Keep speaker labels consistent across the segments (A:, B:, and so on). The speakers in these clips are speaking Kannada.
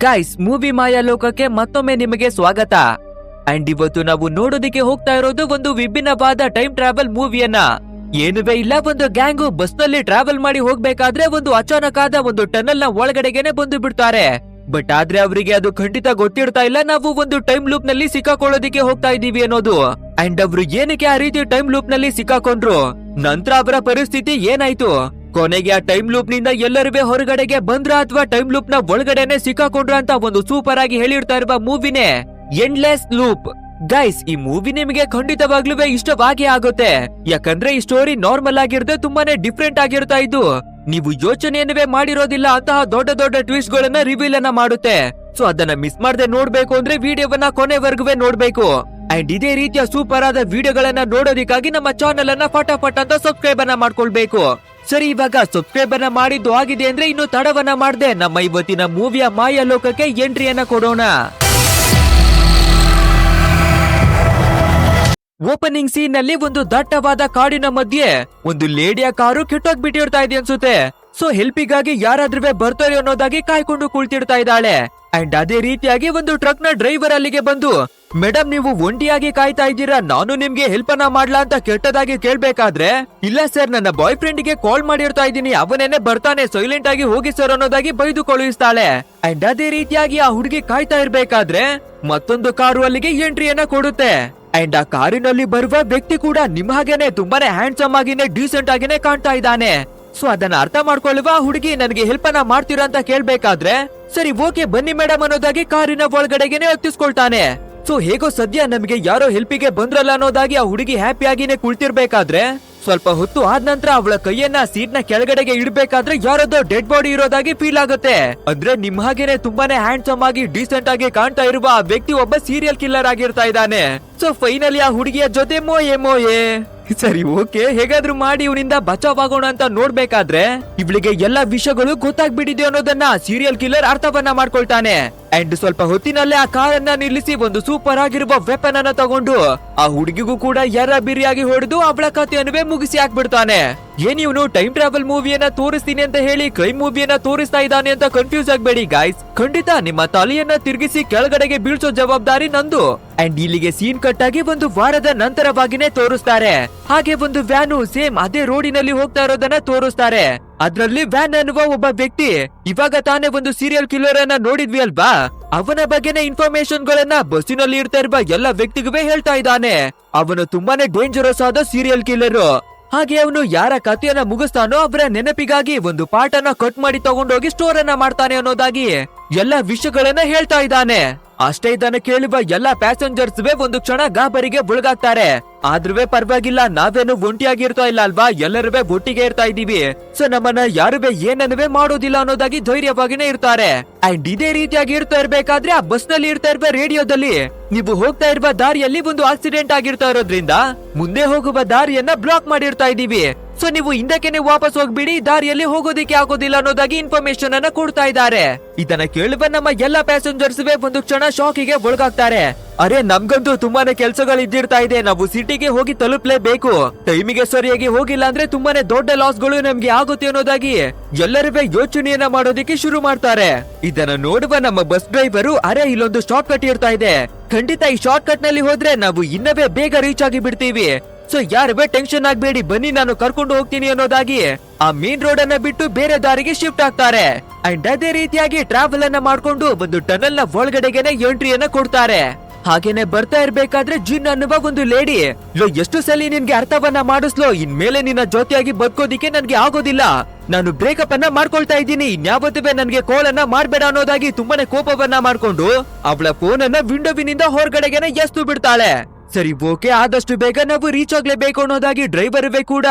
A: ಗೈಸ್ ಮೂವಿ ಮಾಯಾ ಲೋಕಕ್ಕೆ ಮತ್ತೊಮ್ಮೆ ನಿಮಗೆ ಸ್ವಾಗತ. ಅಂಡ್ ಇವತ್ತು ನಾವು ನೋಡೋದಿಕ್ಕೆ ಹೋಗ್ತಾ ಇರೋದು ಒಂದು ವಿಭಿನ್ನವಾದ ಟೈಮ್ ಟ್ರಾವೆಲ್ ಮೂವಿಯನ್ನ ಏನುವೇ ಇಲ್ಲ, ಒಂದು ಗ್ಯಾಂಗ್ ಬಸ್ನಲ್ಲಿ ಟ್ರಾವೆಲ್ ಮಾಡಿ ಹೋಗ್ಬೇಕಾದ್ರೆ ಒಂದು ಅಚಾನಕ್ ಆದ ಒಂದು ಟನಲ್ನ ಒಳಗಡೆಗೆನೆ ಬಂದು ಬಿಡ್ತಾರೆ. ಬಟ್ ಆದ್ರೆ ಅವರಿಗೆ ಅದು ಖಂಡಿತ ಗೊತ್ತಿರ್ತಾ ಇಲ್ಲ, ನಾವು ಒಂದು ಟೈಮ್ ಲೂಪ್ನಲ್ಲಿ ಸಿಕ್ಕಾಕೊಳ್ಳೋದಿಕ್ಕೆ ಹೋಗ್ತಾ ಇದೀವಿ ಅನ್ನೋದು. ಅಂಡ್ ಅವರು ಏನಕ್ಕೆ ಆ ರೀತಿ ಟೈಮ್ ಲೂಪ್ನಲ್ಲಿ ಸಿಕ್ಕಾಕೊಂಡ್ರು? ನಂತರ ಅವರ ಪರಿಸ್ಥಿತಿ ಏನಾಯ್ತು? ಕೊನೆಗೆ ಆ ಟೈಮ್ ಲೂಪ್ನಿಂದ ಎಲ್ಲರೂ ಹೊರಗಡೆಗೆ ಬಂದ್ರ ಅಥವಾ ಟೈಮ್ ಲೂಪ್ನ ಒಳಗಡೆನೆ ಸಿಕ್ಕಾಕೊಂಡ್ರ ಅಂತ ಒಂದು ಸೂಪರ್ ಆಗಿ ಹೇಳಿರ್ತಾ ಇರುವ ಮೂವಿನೇ ಎಂಡ್ಲೆಸ್ ಲೂಪ್ ಗೈಸ್ ಈ ಮೂವಿ ನಿಮಗೆ ಖಂಡಿತವಾಗ್ಲೂ ಇಷ್ಟವಾಗಿ ಆಗುತ್ತೆ. ಯಾಕಂದ್ರೆ ಈ ಸ್ಟೋರಿ ನಾರ್ಮಲ್ ಆಗಿರದೆ ತುಂಬಾನೇ ಡಿಫ್ರೆಂಟ್ ಆಗಿರ್ತಾ ಇದ್ದು, ನೀವು ಯೋಚನೆಯನ್ನೇ ಮಾಡಿರೋದಿಲ್ಲ, ಅಂತಹ ದೊಡ್ಡ ದೊಡ್ಡ ಟ್ವಿಸ್ಟ್ ಗಳನ್ನ ರಿವೀಲ್ ಅನ್ನ ಮಾಡುತ್ತೆ. ಸೊ ಅದನ್ನ ಮಿಸ್ ಮಾಡದೆ ನೋಡ್ಬೇಕು ಅಂದ್ರೆ ವಿಡಿಯೋವನ್ನ ಕೊನೆವರೆಗೂ ನೋಡ್ಬೇಕು. ಅಂಡ್ ಇದೇ ರೀತಿಯ ಸೂಪರ್ ಆದ ವಿಡಿಯೋಗಳನ್ನ ನೋಡೋದಿಕ್ಕಾಗಿ ನಮ್ಮ ಚಾನೆಲ್ ಅನ್ನ ಫಟಾಫಟ್ ಅಂತ ಸಬ್ಸ್ಕ್ರೈಬ್ ಅನ್ನ ಮಾಡ್ಕೊಳ್ಬೇಕು. ಸರಿ, ಇವಾಗ ಸಬ್ಸ್ಕ್ರೈಬ್ ಅನ್ನ ಮಾಡಿದ್ದು ಆಗಿದೆ ಅಂದ್ರೆ ಇನ್ನು ತಡವನ್ನ ಮಾಡದೆ. ನಮ್ಮ ಇವತ್ತಿನ ಮೂವಿಯ ಮಾಯ ಲೋಕಕ್ಕೆ ಎಂಟ್ರಿಯನ್ನ ಕೊಡೋಣ. ಓಪನಿಂಗ್ ಸೀನ್ನಲ್ಲಿ ಒಂದು ದಟ್ಟವಾದ ಕಾಡಿನ ಮಧ್ಯೆ ಒಂದು ಲೇಡಿಯ ಕಾರು ಕೆಟ್ಟೋಗ್ಬಿಟ್ಟಿರ್ತಾ ಇದೆ ಅನ್ಸುತ್ತೆ. ಸೊ ಹೆಲ್ಪಿಗಾಗಿ ಯಾರಾದ್ರೂ ಬರ್ತಾರೆ ಅನ್ನೋದಾಗಿ ಕಾಯ್ಕೊಂಡು ಕುಳ್ತಿಡ್ತಾ ಇದ್ದಾಳೆ. ಅಂಡ್ ಅದೇ ರೀತಿಯಾಗಿ ಒಂದು ಟ್ರಕ್ನ ಡ್ರೈವರ್ ಅಲ್ಲಿಗೆ ಬಂದು ಮೇಡಮ್ ನೀವು ಒಂಟಿಯಾಗಿ ಕಾಯ್ತಾ ಇದ್ದೀರಾ? ನಾನು ನಿಮ್ಗೆ ಹೆಲ್ಪ್ ಅನ್ನ ಮಾಡ್ಲಾ ಅಂತ ಕೆಟ್ಟದಾಗಿ ಕೇಳ್ಬೇಕಾದ್ರೆ, ಇಲ್ಲ ಸರ್, ನನ್ನ ಬಾಯ್ ಫ್ರೆಂಡ್ಗೆ ಕಾಲ್ ಮಾಡಿರ್ತಾ ಇದ್ದೀನಿ. ಅವನೇನೆ ಬರ್ತಾನೆ ಸೈಲೆಂಟ್ ಆಗಿ ಹೋಗಿ ಸರ್ ಅನ್ನೋದಾಗಿ ಬೈದು ಕಳುಹಿಸ್ತಾಳೆ ಅಂಡ್ ಅದೇ ರೀತಿಯಾಗಿ ಆ ಹುಡುಗಿ ಕಾಯ್ತಾ ಇರ್ಬೇಕಾದ್ರೆ, ಮತ್ತೊಂದು ಕಾರು ಅಲ್ಲಿಗೆ ಎಂಟ್ರಿಯನ್ನ ಕೊಡುತ್ತೆ. ಅಂಡ್ ಆ ಕಾರಿನಲ್ಲಿ ಬರುವ ವ್ಯಕ್ತಿ ಕೂಡ ನಿಮ್ ಹಾಗೇನೆ ತುಂಬಾನೇ ಹ್ಯಾಂಡ್ಸಮ್ ಆಗಿನೇ ಡೀಸೆಂಟ್ ಆಗಿನೇ ಕಾಣ್ತಾ ಇದ್ದಾನೆ. ಸೊ ಅದನ್ನ ಅರ್ಥ ಮಾಡ್ಕೊಳ್ಳುವ ಹುಡುಗಿ ನನಗೆ ಹೆಲ್ಪ್ ಅನ್ನ ಮಾಡ್ತೀರಾ ಅಂತ ಕೇಳ್ಬೇಕಾದ್ರೆ, ಸರಿ, ಓಕೆ, ಬನ್ನಿ ಮೇಡಮ್ ಅನ್ನೋದಾಗಿ ಕಾರಿನ ಒಳಗಡೆಗೆನೆ ಹತ್ತಿಸ್ಕೊಳ್ತಾನೆ ಸೊ ಹೇಗೋ ಸದ್ಯ ನಮಗೆ ಯಾರೋ ಹೆಲ್ಪಿಗೆ ಬಂದ್ರಲ್ಲ ಅನ್ನೋದಾಗಿ ಆ ಹುಡುಗಿ ಹ್ಯಾಪಿ ಆಗಿನೇ ಕುಳ್ತಿರ್ಬೇಕಾದ್ರೆ, ಸ್ವಲ್ಪ ಹೊತ್ತು ಆದ ನಂತರ ಅವಳ ಕೈಯನ್ನ ಸೀಟ್ನ ಕೆಳಗಡೆಗೆ ಇಡ್ಬೇಕಾದ್ರೆ ಯಾರದೋ ಡೆಡ್ ಬಾಡಿ ಇರೋದಾಗಿ ಫೀಲ್ ಆಗುತ್ತೆ. ಅಂದ್ರೆ ನಿಮ್ ಹಾಗೇನೆ ತುಂಬಾನೇ ಹ್ಯಾಂಡ್ಸಮ್ ಆಗಿ ಡೀಸೆಂಟ್ ಆಗಿ ಕಾಣ್ತಾ ಇರುವ ಆ ವ್ಯಕ್ತಿ ಒಬ್ಬ ಸೀರಿಯಲ್ ಕಿಲ್ಲರ್ ಆಗಿರ್ತಾ ಇದ್ದಾನೆ. ಸೊ ಫೈನಲಿ ಆ ಹುಡುಗಿಯ ಜೊತೆ ಮೋಯೆ ಮೋಯೆ. ಸರಿ ಓಕೆ ಹೇಗಾದ್ರೂ ಮಾಡಿ ಇವನಿಂದ ಬಚಾವಾಗೋಣ ಅಂತ ನೋಡ್ಬೇಕಾದ್ರೆ ಇವಳಿಗೆ ಎಲ್ಲಾ ವಿಷಯಗಳು ಗೊತ್ತಾಗ್ಬಿಟ್ಟಿದೆ ಅನ್ನೋದನ್ನ ಸೀರಿಯಲ್ ಕಿಲ್ಲರ್ ಅರ್ಥವನ್ನ ಮಾಡ್ಕೊಳ್ತಾನೆ. ಅಂಡ್ ಸ್ವಲ್ಪ ಹೊತ್ತಿನಲ್ಲೇ ಆ ಕಾರನ್ನ ನಿಲ್ಲಿಸಿ ಒಂದು ಸೂಪರ್ ಆಗಿರುವ ವೆಪನ್ ಅನ್ನ ತಗೊಂಡು ಆ ಹುಡುಗಿಗೂ ಕೂಡ ಎರ ಬಿರಿಯಾಗಿ ಹೊಡೆದು ಅವಳ ಕಥೆಯನ್ನುವೇ ಮುಗಿಸಿ ಹಾಕ್ಬಿಡ್ತಾನೆ. ಏನ್ ಇವನು ಟೈಮ್ ಟ್ರಾವೆಲ್ ಮೂವಿಯನ್ನ ತೋರಿಸ್ತೀನಿ ಅಂತ ಹೇಳಿ ಕ್ರೈಮ್ ಮೂವಿಯನ್ನ ತೋರಿಸ್ತಾ ಇದ್ದಾನೆ ಅಂತ ಕನ್ಫ್ಯೂಸ್ ಆಗ್ಬೇಡಿ ಗಾಯ್ಸ್ ಖಂಡಿತ ನಿಮ್ಮ ತಲೆಯನ್ನ ತಿರುಗಿಸಿ ಕೆಳಗಡೆಗೆ ಬೀಳ್ಸೋ ಜವಾಬ್ದಾರಿ ನಂದು. ಅಂಡ್ ಇಲ್ಲಿಗೆ ಸೀನ್ ಕಟ್ ಆಗಿ ಒಂದು ವಾರದ ನಂತರವಾಗಿನೇ ತೋರಿಸ್ತಾರೆ. ಹಾಗೆ ಒಂದು ವ್ಯಾನು ಸೇಮ್ ಅದೇ ರೋಡಿನಲ್ಲಿ ಹೋಗ್ತಾ ಇರೋದನ್ನ ತೋರಿಸ್ತಾರೆ. ಅದ್ರಲ್ಲಿ ವ್ಯಾನ್ ಅನ್ನುವ ಒಬ್ಬ ವ್ಯಕ್ತಿ, ಇವಾಗ ತಾನೇ ಒಂದು ಸೀರಿಯಲ್ ಕಿಲ್ಲರ್ ಅನ್ನ ನೋಡಿದ್ವಿ ಅಲ್ವಾ? ಅವನ ಬಗ್ಗೆನೇ ಇನ್ಫಾರ್ಮೇಶನ್ ಗಳನ್ನ ಬಸ್ಸಿನಲ್ಲಿ ಇರ್ತಾ ಇರುವ ಎಲ್ಲ ವ್ಯಕ್ತಿಗೂ ಹೇಳ್ತಾ ಇದ್ದಾನೆ. ಅವನು ತುಂಬಾನೇ ಡೇಂಜರಸ್ ಆದ ಸೀರಿಯಲ್ ಕಿಲ್ಲರ್ ಹಾಗೆ ಅವನು ಯಾರ ಕಥೆಯನ್ನ ಮುಗಿಸ್ತಾನೋ ಅವರ ನೆನಪಿಗಾಗಿ ಒಂದು ಪಾಠನ ಕಟ್ ಮಾಡಿ ತಗೊಂಡೋಗಿ ಸ್ಟೋರ್ ಅನ್ನ ಮಾಡ್ತಾನೆ ಅನ್ನೋದಾಗಿ ಎಲ್ಲ ವಿಷಯಗಳನ್ನ ಹೇಳ್ತಾ ಇದ್ದಾನೆ. ಅಷ್ಟೇ ಇದನ್ನು ಕೇಳುವ ಎಲ್ಲಾ ಪ್ಯಾಸೆಂಜರ್ಸ್ ಒಂದು ಕ್ಷಣ ಗಾಬರಿಗೆ ಮುಳುಗಾಗ್ತಾರೆ. ಆದ್ರೂ ಪರವಾಗಿಲ್ಲ, ನಾವೇನು ಒಂಟಿಯಾಗಿರ್ತಾ ಇಲ್ಲ ಅಲ್ವಾ? ಎಲ್ಲರೂ ಒಟ್ಟಿಗೆ ಇರ್ತಾ ಇದೀವಿ ಸೊ ನಮ್ಮನ್ನ ಯಾರು ಏನನ್ನುವೇ ಮಾಡೋದಿಲ್ಲ ಅನ್ನೋದಾಗಿ ಧೈರ್ಯವಾಗಿನೇ ಇರ್ತಾರೆ. ಅಂಡ್ ಇದೇ ರೀತಿಯಾಗಿ ಇರ್ತಾ ಇರ್ಬೇಕಾದ್ರೆ ಆ ಬಸ್ನಲ್ಲಿ ಇರ್ತಾ ಇರ್ಬೇಕು ರೇಡಿಯೋದಲ್ಲಿ ನೀವು ಹೋಗ್ತಾ ಇರುವ ದಾರಿಯಲ್ಲಿ ಒಂದು ಆಕ್ಸಿಡೆಂಟ್ ಆಗಿರ್ತಾ ಇರೋದ್ರಿಂದ, ಮುಂದೆ ಹೋಗುವ ದಾರಿಯನ್ನ ಬ್ಲಾಕ್ ಮಾಡಿರ್ತಾ ಇದೀವಿ ಸೊ ನೀವು ಹಿಂದಕ್ಕೆ ವಾಪಸ್ ಹೋಗ್ಬಿಡಿ, ದಾರಿಯಲ್ಲಿ ಹೋಗೋದಿಕ್ಕೆ ಆಗೋದಿಲ್ಲ ಅನ್ನೋದಾಗಿ ಇನ್ಫಾರ್ಮೇಶನ್ ಅನ್ನ ಕೊಡ್ತಾ ಇದ್ದಾರೆ. ಇದನ್ನ ಕೇಳುವ ನಮ್ಮ ಎಲ್ಲಾ ಪ್ಯಾಸೆಂಜರ್ಸ್ ಒಂದು ಕ್ಷಣ ಶಾಕಿಗೆ ಒಳಗಾಗ್ತಾರೆ. ಅರೆ, ನಮ್ಗಂತೂ ತುಂಬಾನೇ ಕೆಲಸಗಳು ಇದ್ದಿರ್ತಾ ಇದೆ. ನಾವು ಸಿಟಿಗೆ ಹೋಗಿ ತಲುಪಲೇಬೇಕು. ಟೈಮಿಗೆ ಸರಿಯಾಗಿ ಹೋಗಿಲ್ಲ ಅಂದ್ರೆ ತುಂಬಾನೇ ದೊಡ್ಡ ಲಾಸ್ಗಳು ನಮ್ಗೆ ಆಗುತ್ತೆ ಅನ್ನೋದಾಗಿ ಎಲ್ಲರೂ ಯೋಚನೆಯನ್ನ ಮಾಡೋದಿಕ್ಕೆ ಶುರು ಮಾಡ್ತಾರೆ. ಇದನ್ನ ನೋಡುವ ನಮ್ಮ ಬಸ್ ಡ್ರೈವರು ಅರೆ, ಇಲ್ಲೊಂದು ಶಾರ್ಟ್ ಕಟ್ ಇರ್ತಾ ಇದೆ. ಖಂಡಿತ ಈ ಶಾರ್ಟ್ ಕಟ್ನಲ್ಲಿ ಹೋದ್ರೆ ನಾವು ಇನ್ನವೇ ಬೇಗ ರೀಚ್ ಆಗಿ ಬಿಡ್ತೀವಿ. ಸೊ ಯಾರು ಟೆನ್ಷನ್ ಆಗ್ಬೇಡಿ, ಬನ್ನಿ ನಾನು ಕರ್ಕೊಂಡು ಹೋಗ್ತೀನಿ ಅನ್ನೋದಾಗಿ ಆ ಮೇನ್ ರೋಡ್ ಅನ್ನ ಬಿಟ್ಟು ಬೇರೆ ದಾರಿಗೆ ಶಿಫ್ಟ್ ಆಗ್ತಾರೆ. ಅಂಡ್ ಅದೇ ರೀತಿಯಾಗಿ ಟ್ರಾವೆಲ್ ಅನ್ನ ಮಾಡ್ಕೊಂಡು ಒಂದು ಟನಲ್ನ ಒಳಗಡೆಗೆನೆ ಎಂಟ್ರಿಯನ್ನ ಕೊಡ್ತಾರೆ. ಹಾಗೇನೆ ಬರ್ತಾ ಇರ್ಬೇಕಾದ್ರೆ ಜಿನ್ ಅನ್ನುವ ಒಂದು ಲೇಡಿ ಎಷ್ಟು ಸಲ ನಿನ್ಗೆ ಅರ್ಥವನ್ನ ಮಾಡಿಸ್ಲೋ? ಇನ್ಮೇಲೆ ನಿನ್ನ ಜೊತೆಯಾಗಿ ಬದುಕೋದಿಕ್ಕೆ ನನ್ಗೆ ಆಗೋದಿಲ್ಲ. ನಾನು ಬ್ರೇಕಪ್ ಅನ್ನ ಮಾಡ್ಕೊಳ್ತಾ ಇದ್ದೀನಿ. ಇನ್ಯಾವತ್ತೇ ನನ್ಗೆ ಕಾಲ್ ಅನ್ನ ಮಾಡ್ಬೇಡ ಅನ್ನೋದಾಗಿ ತುಂಬಾನೇ ಕೋಪವನ್ನ ಮಾಡ್ಕೊಂಡು ಅವಳ ಫೋನ್ ಅನ್ನ ವಿಂಡೋವಿನಿಂದ ಹೊರಗಡೆಗೆನೆ ಎಸ್ತು ಬಿಡ್ತಾಳೆ. ಸರಿ ಓಕೆ ಆದಷ್ಟು ಬೇಗ ನಾವು ರೀಚ್ ಆಗ್ಲೇಬೇಕು ಅನ್ನೋದಾಗಿ ಡ್ರೈವರ್ ಕೂಡ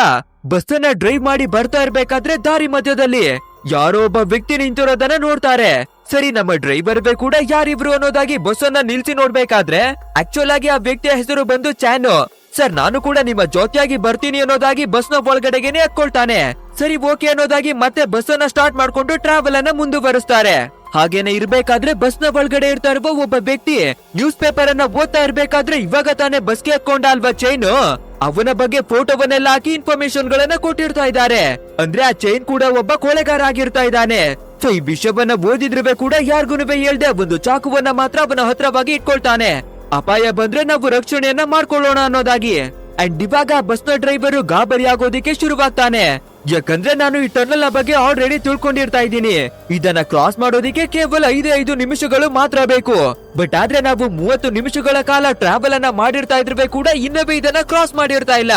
A: ಬಸ್ ಅನ್ನ ಡ್ರೈವ್ ಮಾಡಿ ಬರ್ತಾ ಇರ್ಬೇಕಾದ್ರೆ ದಾರಿ ಮಧ್ಯದಲ್ಲಿ. ಯಾರೋ ಒಬ್ಬ ವ್ಯಕ್ತಿ ನಿಂತಿರೋದನ್ನ ನೋಡ್ತಾರೆ. ಸರಿ, ನಮ್ಮ ಡ್ರೈವರ್ ಕೂಡ ಯಾರಿಬ್ರು ಅನ್ನೋದಾಗಿ ಬಸ್ ಅನ್ನ ನಿಲ್ಸಿ ನೋಡ್ಬೇಕಾದ್ರೆ ಆಕ್ಚುಲ್ ಆಗಿ ಆ ವ್ಯಕ್ತಿಯ ಹೆಸರು ಬಂದು ಚಾನು. ಸರ್, ನಾನು ಕೂಡ ನಿಮ್ಮ ಜೊತೆಯಾಗಿ ಬರ್ತೀನಿ ಅನ್ನೋದಾಗಿ ಬಸ್ನ ಒಳಗಡೆಗೆನೆ ಹತ್ಕೊಳ್ತಾನೆ ಸರಿ, ಓಕೆ ಅನ್ನೋದಾಗಿ ಮತ್ತೆ ಬಸ್ ಅನ್ನ ಸ್ಟಾರ್ಟ್ ಮಾಡ್ಕೊಂಡು ಟ್ರಾವೆಲ್ ಅನ್ನ ಮುಂದುವರಿಸ್ತಾರೆ. ಹಾಗೇನೆ ಇರ್ಬೇಕಾದ್ರೆ ಬಸ್ನ ಒಳಗಡೆ ಇರ್ತಾ ಇರುವ ಒಬ್ಬ ವ್ಯಕ್ತಿ ನ್ಯೂಸ್ ಪೇಪರ್ ಅನ್ನ ಓದ್ತಾ ಇರ್ಬೇಕಾದ್ರೆ ಇವಾಗ ತಾನೇ ಬಸ್ಗೆ ಹಾಕೊಂಡ ಅಲ್ವಾ ಚೈನು ಅವನ ಬಗ್ಗೆ ಫೋಟೋವನ್ನೆಲ್ಲ ಹಾಕಿ ಇನ್ಫಾರ್ಮೇಶನ್ ಗಳನ್ನ ಕೊಟ್ಟಿರ್ತಾ ಇದ್ದಾರೆ. ಅಂದ್ರೆ ಆ ಚೈನ್ ಕೂಡ ಒಬ್ಬ ಕೊಳೆಗಾರ ಆಗಿರ್ತಾ ಇದ್ದಾನೆ. ಸೊ ಈ ವಿಷಯವನ್ನ ಓದಿದ್ರೆ ಕೂಡ ಯಾರಿಗೂ ಹೇಳ್ದೆ ಒಂದು ಚಾಕುವನ್ನ ಮಾತ್ರ ಅವನ ಹತ್ರವಾಗಿ ಇಟ್ಕೊಳ್ತಾನೆ. ಅಪಾಯ ಬಂದ್ರೆ ನಾವು ರಕ್ಷಣೆಯನ್ನ ಮಾಡ್ಕೊಳ್ಳೋಣ ಅನ್ನೋದಾಗಿ. ಅಂಡ್ ಇವಾಗ ಬಸ್ನ ಡ್ರೈವರ್ ಗಾಬರಿ ಆಗೋದಿಕ್ಕೆ ಶುರುವಾಗ್ತಾನೆ. ಯಾಕಂದ್ರೆ ನಾನು ಈ ಟರ್ನಲ್ ಬಗ್ಗೆ ಆಲ್ರೆಡಿ ತಿಳ್ಕೊಂಡಿರ್ತಾ ಇದ್ದೀನಿ. ಇದನ್ನ ಕ್ರಾಸ್ ಮಾಡೋದಿಕ್ಕೆ ಕೇವಲ ಐದೇ ಐದು ನಿಮಿಷಗಳು ಮಾತ್ರ ಬೇಕು. ಬಟ್ ಆದ್ರೆ ನಾವು ಮೂವತ್ತು ನಿಮಿಷಗಳ ಕಾಲ ಟ್ರಾವೆಲ್ ಅನ್ನ ಮಾಡಿರ್ತಾ ಇದ್ರೆ ಕೂಡ ಇನ್ನೊಬ್ಬ ಇದನ್ನ ಕ್ರಾಸ್ ಮಾಡಿರ್ತಾ ಇಲ್ಲ.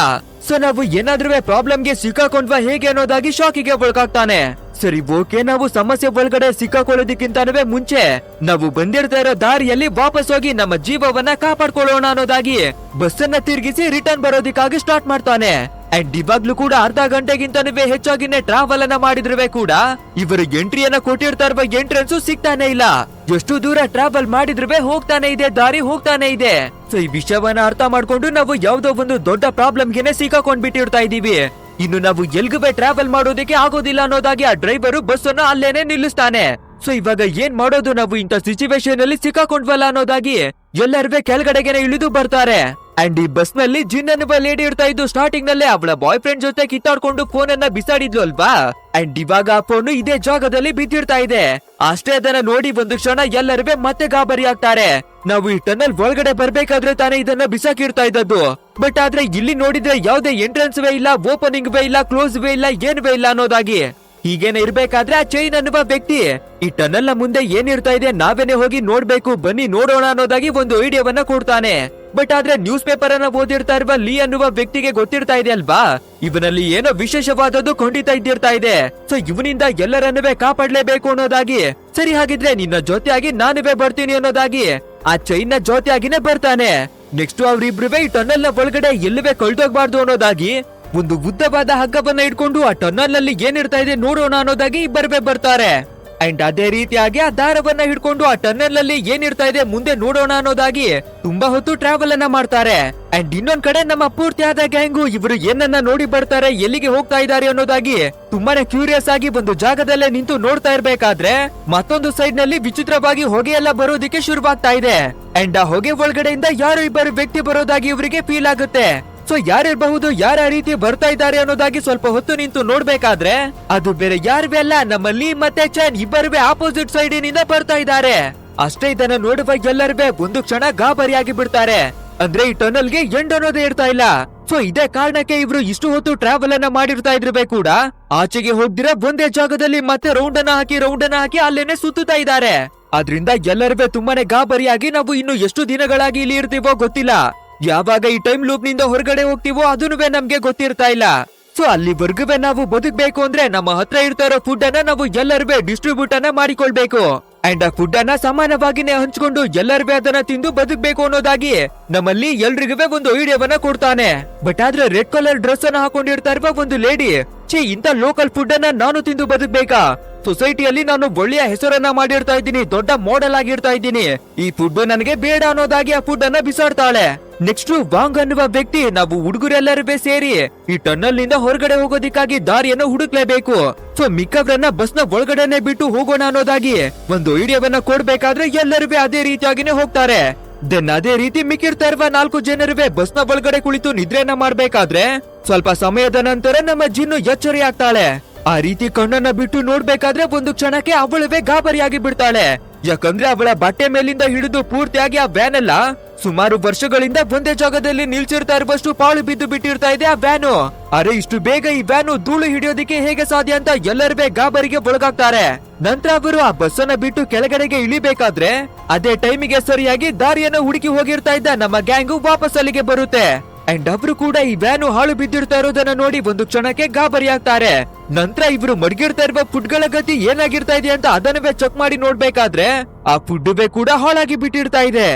A: ಸೊ ನಾವು ಏನಾದ್ರೂ ಪ್ರಾಬ್ಲಮ್ಗೆ ಸಿಕ್ಕಾಕೊಂಡ್ವಾ ಹೇಗೆ ಅನ್ನೋದಾಗಿ ಶಾಕಿಗೆ ಒಳಗಾಗ್ತಾನೆ. ಸರಿ ಓಕೆ ನಾವು ಸಮಸ್ಯೆ ಒಳಗಡೆ ಸಿಕ್ಕಾಕೊಳ್ಳೋದಕ್ಕಿಂತನವೇ ಮುಂಚೆ ನಾವು ಬಂದಿರ್ತಾ ಇರೋ ದಾರಿಯಲ್ಲಿ ವಾಪಸ್ ಹೋಗಿ ನಮ್ಮ ಜೀವವನ್ನ ಕಾಪಾಡ್ಕೊಳ್ಳೋಣ ಅನ್ನೋದಾಗಿ ಬಸ್ಸನ್ನ ತಿರುಗಿಸಿ ರಿಟರ್ನ್ ಬರೋದಿಕ್ಕಾಗಿ ಸ್ಟಾರ್ಟ್ ಮಾಡ್ತಾನೆ. ಅಂಡ್ ಇವಾಗ್ಲೂ ಕೂಡ ಅರ್ಧ ಗಂಟೆಗಿಂತನೂ ಹೆಚ್ಚಾಗಿನೇ ಟ್ರಾವೆಲ್ ಅನ್ನ ಮಾಡಿದ್ರುವೆ ಕೂಡ. ಇವರು ಎಂಟ್ರಿಯನ್ನ ಕೊಟ್ಟಿರ್ತಾ ಇರುವ ಎಂಟ್ರೆನ್ಸ್ ಸಿಗ್ತಾನೆ ಇಲ್ಲ. ಎಷ್ಟು ದೂರ ಟ್ರಾವೆಲ್ ಮಾಡಿದ್ರುವೆ ಹೋಗ್ತಾನೆ ಇದೆ, ದಾರಿ ಹೋಗ್ತಾನೆ ಇದೆ. ಸೊ ಈ ವಿಷಯವನ್ನ ಅರ್ಥ ಮಾಡ್ಕೊಂಡು ನಾವು ಯಾವ್ದೋ ಒಂದು ದೊಡ್ಡ ಪ್ರಾಬ್ಲಮ್ಗೆನೆ ಸಿಕ್ಕಾಕೊಂಡ್ ಬಿಟ್ಟಿರ್ತಾ ಇದೀವಿ ಇನ್ನು ನಾವು ಎಲ್ಗುವೆ ಟ್ರಾವೆಲ್ ಮಾಡೋದಕ್ಕೆ ಆಗೋದಿಲ್ಲ ಅನ್ನೋದಾಗಿ ಆ ಡ್ರೈವರು ಬಸ್ ಅನ್ನ ಅಲ್ಲೇನೆ ನಿಲ್ಲಿಸ್ತಾನೆ. ಸೊ ಇವಾಗ ಏನ್ ಮಾಡೋದು ನಾವು ಇಂಥ ಸಿಚುವೇಶನ್ ಅಲ್ಲಿ ಸಿಕ್ಕಾಕೊಂಡ್ವಲ್ಲ ಅನ್ನೋದಾಗಿ ಎಲ್ಲರೂ ಕೆಳಗಡೆಗೆನೆ ಇಳಿದು ಬರ್ತಾರೆ. ಅಂಡ್ ಈ ಬಸ್ನಲ್ಲಿ ಜಿನ್ ಅನ್ನುವ ಲೇಡಿ ಇರ್ತಾ ಇದ್ದು ಸ್ಟಾರ್ಟಿಂಗ್ ನಲ್ಲೇ ಅವಳ ಬಾಯ್ ಫ್ರೆಂಡ್ ಜೊತೆ ಕಿತ್ತಾಡ್ಕೊಂಡು ಫೋನ್ ಅನ್ನ ಬಿಸಾಡಿದ್ಲು ಅಲ್ವಾ? ಅಂಡ್ ಇವಾಗ ಆ ಫೋನ್ ಇದೇ ಜಾಗದಲ್ಲಿ ಬಿದ್ದಿರ್ತಾ ಇದೆ. ಅಷ್ಟೇ ಅದನ್ನ ನೋಡಿ ಒಂದು ಕ್ಷಣ ಎಲ್ಲರೂ ಮತ್ತೆ ಗಾಬರಿ ಆಗ್ತಾರೆ. ನಾವು ಈ ಟನಲ್ ಒಳಗಡೆ ಬರ್ಬೇಕಾದ್ರೆ ತಾನೇ ಇದನ್ನ ಬಿಸಾಕಿರ್ತಾ ಇದ್ದದ್ದು. ಬಟ್ ಆದ್ರೆ ಇಲ್ಲಿ ನೋಡಿದ್ರೆ ಯಾವ್ದೇ ಎಂಟ್ರೆನ್ಸ್ ವೇ ಇಲ್ಲ ಓಪನಿಂಗ್ ವೇ ಇಲ್ಲ ಕ್ಲೋಸ್ ವೇ ಇಲ್ಲ, ಏನ್ ವೇ ಇಲ್ಲ ಅನ್ನೋದಾಗಿ. ಹೀಗೇನೆ ಇರ್ಬೇಕಾದ್ರೆ ಆ ಚೈನ್ ಅನ್ನುವ ವ್ಯಕ್ತಿ. ಈ ಟನಲ್ನ ಮುಂದೆ ಏನಿರ್ತಾ ಇದೆ ನಾವೇನೆ ಹೋಗಿ ನೋಡ್ಬೇಕು, ಬನ್ನಿ ನೋಡೋಣ ಅನ್ನೋದಾಗಿ ಒಂದು ಐಡಿಯಾವನ್ನ ಕೊಡ್ತಾನೆ. ಬಟ್ ಆದ್ರೆ ನ್ಯೂಸ್ ಪೇಪರ್ ಅನ್ನ ಓದಿರ್ತಾ ಇರುವ ಲೀ ಅನ್ನುವ ವ್ಯಕ್ತಿಗೆ ಗೊತ್ತಿರ್ತಾ ಇದೆ ಅಲ್ವಾ? ಇವನಲ್ಲಿ ಏನೋ ವಿಶೇಷವಾದದ್ದು ಖಂಡಿತ ಇದ್ದಿರ್ತಾ ಇದೆ. ಸೊ ಇವನಿಂದ ಎಲ್ಲರನ್ನುವೆ ಕಾಪಾಡ್ಲೇಬೇಕು ಅನ್ನೋದಾಗಿ. ಸರಿ ಹಾಗಿದ್ರೆ ನಿನ್ನ ಜೊತೆಯಾಗಿ ನಾನುವೇ ಬರ್ತೀನಿ ಅನ್ನೋದಾಗಿ. ಆ ಚೈನ್ನ ಜೊತೆಯಾಗಿನೇ ಬರ್ತಾನೆ. ನೆಕ್ಸ್ಟ್ ಅವ್ರಿಬ್ರುವೆ ಈ ಟನಲ್ನ ಒಳಗಡೆ ಎಲ್ಲವೇ ಕಳ್ದೋಗ್ಬಾರ್ದು ಅನ್ನೋದಾಗಿ. ಒಂದು ಉದ್ದವಾದ ಹಗ್ಗವನ್ನ ಇಟ್ಕೊಂಡು ಆ ಟನಲ್ನಲ್ಲಿ ಏನಿರ್ತಾ ಇದೆ ನೋಡೋಣ ಅನ್ನೋದಾಗಿ ಇಬ್ಬರವೇ ಬರ್ತಾರೆ. ಅಂಡ್ ಅದೇ ರೀತಿಯಾಗಿ ಆ ದಾರವನ್ನ ಹಿಡ್ಕೊಂಡು ಆ ಟನಲ್ನಲ್ಲಿ ಏನಿರ್ತಾ ಇದೆ ಮುಂದೆ ನೋಡೋಣ ಅನ್ನೋದಾಗಿ ತುಂಬಾ ಹೊತ್ತು ಟ್ರಾವೆಲ್ ಅನ್ನ ಮಾಡ್ತಾರೆ. ಅಂಡ್ ಇನ್ನೊಂದ್ ಕಡೆ ನಮ್ಮ ಪೂರ್ತಿಯಾದ ಗ್ಯಾಂಗು ಇವರು ಏನನ್ನ ನೋಡಿ ಬರ್ತಾರೆ, ಎಲ್ಲಿಗೆ ಹೋಗ್ತಾ ಇದ್ದಾರೆ ಅನ್ನೋದಾಗಿ ತುಂಬಾನೇ ಕ್ಯೂರಿಯಸ್ ಆಗಿ ಒಂದು ಜಾಗದಲ್ಲೇ ನಿಂತು ನೋಡ್ತಾ ಇರ್ಬೇಕಾದ್ರೆ ಮತ್ತೊಂದು ಸೈಡ್ನಲ್ಲಿ ವಿಚಿತ್ರವಾಗಿ ಹೊಗೆ ಎಲ್ಲ ಬರೋದಿಕ್ಕೆ ಶುರುವಾಗ್ತಾ ಇದೆ. ಅಂಡ್ ಆ ಹೊಗೆ ಒಳಗಡೆಯಿಂದ ಯಾರು ಇಬ್ಬರು ವ್ಯಕ್ತಿ ಬರೋದಾಗಿ ಇವರಿಗೆ ಫೀಲ್ ಆಗುತ್ತೆ. ಸೊ ಯಾರಿರಬಹುದು ಯಾರ ರೀತಿ ಬರ್ತಾ ಇದ್ದಾರೆ ಅನ್ನೋದಾಗಿ ಸ್ವಲ್ಪ ಹೊತ್ತು ನಿಂತು ನೋಡ್ಬೇಕಾದ್ರೆ ಅದು ಬೇರೆ ಯಾರ್ವೇ ಅಲ್ಲ ನಮ್ಮಲ್ಲಿ ಮತ್ತೆ ಚೈನ್ ಇಬ್ಬರುವೆ ಆಪೋಸಿಟ್ ಸೈಡ್ನಿಂದ ಬರ್ತಾ ಇದ್ದಾರೆ. ಅಷ್ಟೇ ಇದನ್ನ ನೋಡುವ ಎಲ್ಲರೂ ಒಂದು ಕ್ಷಣ ಗಾಬರಿಯಾಗಿ ಬಿಡ್ತಾರೆ. ಅಂದ್ರೆ ಈ ಟನಲ್ಗೆ ಎಂಡ್ ಅನ್ನೋದೇ ಇರ್ತಾ ಇಲ್ಲ. ಸೊ ಇದೇ ಕಾರಣಕ್ಕೆ ಇವರು ಇಷ್ಟು ಹೊತ್ತು ಟ್ರಾವೆಲ್ ಅನ್ನ ಮಾಡಿರ್ತಾ ಇದ್ರೆ ಕೂಡ. ಆಚೆಗೆ ಹೋಗ್ದಿರ ಒಂದೇ ಜಾಗದಲ್ಲಿ ಮತ್ತೆ ರೌಂಡ್ ಅನ್ನ ಹಾಕಿ ರೌಂಡ್ ಅನ್ನ ಹಾಕಿ ಅಲ್ಲೇನೆ ಸುತ್ತುತ್ತಾ ಇದ್ದಾರೆ. ಅದ್ರಿಂದ ಎಲ್ಲರೂ ತುಂಬಾನೇ ಗಾಬರಿಯಾಗಿ ನಾವು ಇನ್ನು ಎಷ್ಟು ದಿನಗಳಾಗಿ ಇಲ್ಲಿ ಇರ್ತೀವೋ ಗೊತ್ತಿಲ್ಲ. ಯಾವಾಗ ಈ ಟೈಮ್ ಲೂಪ್ನಿಂದ ಹೊರಗಡೆ ಹೋಗ್ತೀವೋ ಅದನ್ನು ನಮ್ಗೆ ಗೊತ್ತಿರ್ತಾ ಇಲ್ಲ. ಸೊ ಅಲ್ಲಿವರೆಗೂ ನಾವು ಬದುಕ್ಬೇಕು ಅಂದ್ರೆ ನಮ್ಮ ಹತ್ರ ಇರ್ತಾ ಇರೋ ಫುಡ್ ಅನ್ನ ನಾವು ಎಲ್ಲರೂ ಡಿಸ್ಟ್ರಿಬ್ಯೂಟ್ ಅನ್ನ ಮಾಡಿಕೊಳ್ಬೇಕು. ಅಂಡ್ ಆ ಫುಡ್ ಅನ್ನ ಸಮಾನವಾಗಿನೇ ಹಂಚ್ಕೊಂಡು ಎಲ್ಲರೂ ಅದನ್ನ ತಿಂದು ಬದುಕ್ಬೇಕು ಅನ್ನೋದಾಗಿ ನಮ್ಮಲ್ಲಿ ಎಲ್ರಿಗೂ ಒಂದು ಐಡಿಯಾವನ್ನ ಕೊಡ್ತಾನೆ. ಬಟ್ ಆದ್ರೆ ರೆಡ್ ಕಲರ್ ಡ್ರೆಸ್ ಅನ್ನ ಹಾಕೊಂಡಿರ್ತಾ ಇರುವ ಒಂದು ಲೇಡಿ ಛೇ ಇಂತ ಲೋಕಲ್ ಫುಡ್ ಅನ್ನ ನಾನು ತಿಂದು ಬದುಕ್ಬೇಕಾ? ಸೊಸೈಟಿಯಲ್ಲಿ ನಾನು ಒಳ್ಳೆಯ ಹೆಸರನ್ನ ಮಾಡಿರ್ತಾ ಇದ್ದೀನಿ, ದೊಡ್ಡ ಮಾಡೆಲ್ ಆಗಿರ್ತಾ ಇದ್ದೀನಿ. ಈ ಫುಡ್ ನನಗೆ ಬೇಡ ಅನ್ನೋದಾಗಿ ಆ ಫುಡ್ ಅನ್ನ ಬಿಸಾಡ್ತಾಳೆ. ನೆಕ್ಸ್ಟ್ ವಾಂಗ್ ಅನ್ನುವ ವ್ಯಕ್ತಿ, ನಾವು ಹುಡುಗರೆಲ್ಲರೂ ಸೇರಿ ಈ ಟನ್ನಲ್ನಿಂದ ಹೊರಗಡೆ ಹೋಗೋದಿಕ್ಕಾಗಿ ದಾರಿಯನ್ನು ಹುಡುಕ್ಲೇಬೇಕು. ಸೊ ಮಿಕ್ಕವ್ರನ್ನ ಬಸ್ನ ಒಳಗಡೆನೆ ಬಿಟ್ಟು ಹೋಗೋಣ ಅನ್ನೋದಾಗಿ ಒಂದು ಐಡಿಯಾವನ್ನ ಕೊಡ್ಬೇಕಾದ್ರೆ ಎಲ್ಲರೂ ಅದೇ ರೀತಿಯಾಗಿನೇ ಹೋಗ್ತಾರೆ. ದೆನ್ ಅದೇ ರೀತಿ ಮಿಕ್ಕಿರ್ತಾ ಇರುವ ನಾಲ್ಕು ಜನರುವೆ ಬಸ್ನ ಒಳಗಡೆ ಕುಳಿತು ನಿದ್ರೆಯನ್ನ ಮಾಡ್ಬೇಕಾದ್ರೆ ಸ್ವಲ್ಪ ಸಮಯದ ನಂತರ ನಮ್ಮ ಜಿನ್ನು ಎಚ್ಚರಿ ಆಗ್ತಾಳೆ ಆ ರೀತಿ ಕಣ್ಣನ್ನ ಬಿಟ್ಟು ನೋಡ್ಬೇಕಾದ್ರೆ ಒಂದು ಕ್ಷಣಕ್ಕೆ ಅವಳವೇ ಗಾಬರಿಯಾಗಿ ಬಿಡ್ತಾಳೆ. ಯಾಕಂದ್ರೆ ಅವಳ ಬಟ್ಟೆ ಮೇಲಿಂದ ಹಿಡಿದು ಪೂರ್ತಿಯಾಗಿ ಆ ವ್ಯಾನ್ ಎಲ್ಲ ಸುಮಾರು ವರ್ಷಗಳಿಂದ ಒಂದೇ ಜಾಗದಲ್ಲಿ ನಿಲ್ಸಿರ್ತಾ ಇರುವಷ್ಟು ಪಾಳು ಬಿದ್ದು ಬಿಟ್ಟಿರ್ತಾ ಇದೆ ಆ ವ್ಯಾನು ಅರೆ, ಇಷ್ಟು ಬೇಗ ಈ ವ್ಯಾನು ಧೂಳು ಹಿಡಿಯೋದಿಕ್ಕೆ ಹೇಗೆ ಸಾಧ್ಯ ಅಂತ ಎಲ್ಲರವೇ ಗಾಬರಿಗೆ ಒಳಗಾಗ್ತಾರೆ. ನಂತರ ಅವರು ಆ ಬಸ್ ಅನ್ನ ಬಿಟ್ಟು ಕೆಳಗಡೆಗೆ ಇಳಿಬೇಕಾದ್ರೆ, ಅದೇ ಟೈಮಿಗೆ ಸರಿಯಾಗಿ ದಾರಿಯನ್ನು ಹುಡುಕಿ ಹೋಗಿರ್ತಾ ಇದ್ದ ನಮ್ಮ ಗ್ಯಾಂಗು ವಾಪಸ್ ಅಲ್ಲಿಗೆ ಬರುತ್ತೆ. ಅಂಡ್ ಅವರು ಕೂಡ ಈ ವ್ಯಾನು ಹಾಳು ಬಿದ್ದಿರ್ತಾ ಇರೋದನ್ನ ನೋಡಿ ಒಂದು ಕ್ಷಣಕ್ಕೆ ಗಾಬರಿ ಆಗ್ತಾರೆ. ನಂತರ ಇವರು ಮಡಗಿರ್ತಾ ಇರುವ ಫುಡ್ಗಳ ಗತಿ ಏನಾಗಿರ್ತಾ ಇದೆ ಅಂತ ಅದನ್ನವೇ ಚೆಕ್ ಮಾಡಿ ನೋಡ್ಬೇಕಾದ್ರೆ ಆ ಫುಡ್ ಕೂಡ ಹಾಳಾಗಿ ಬಿಟ್ಟಿರ್ತಾ ಇದೆ.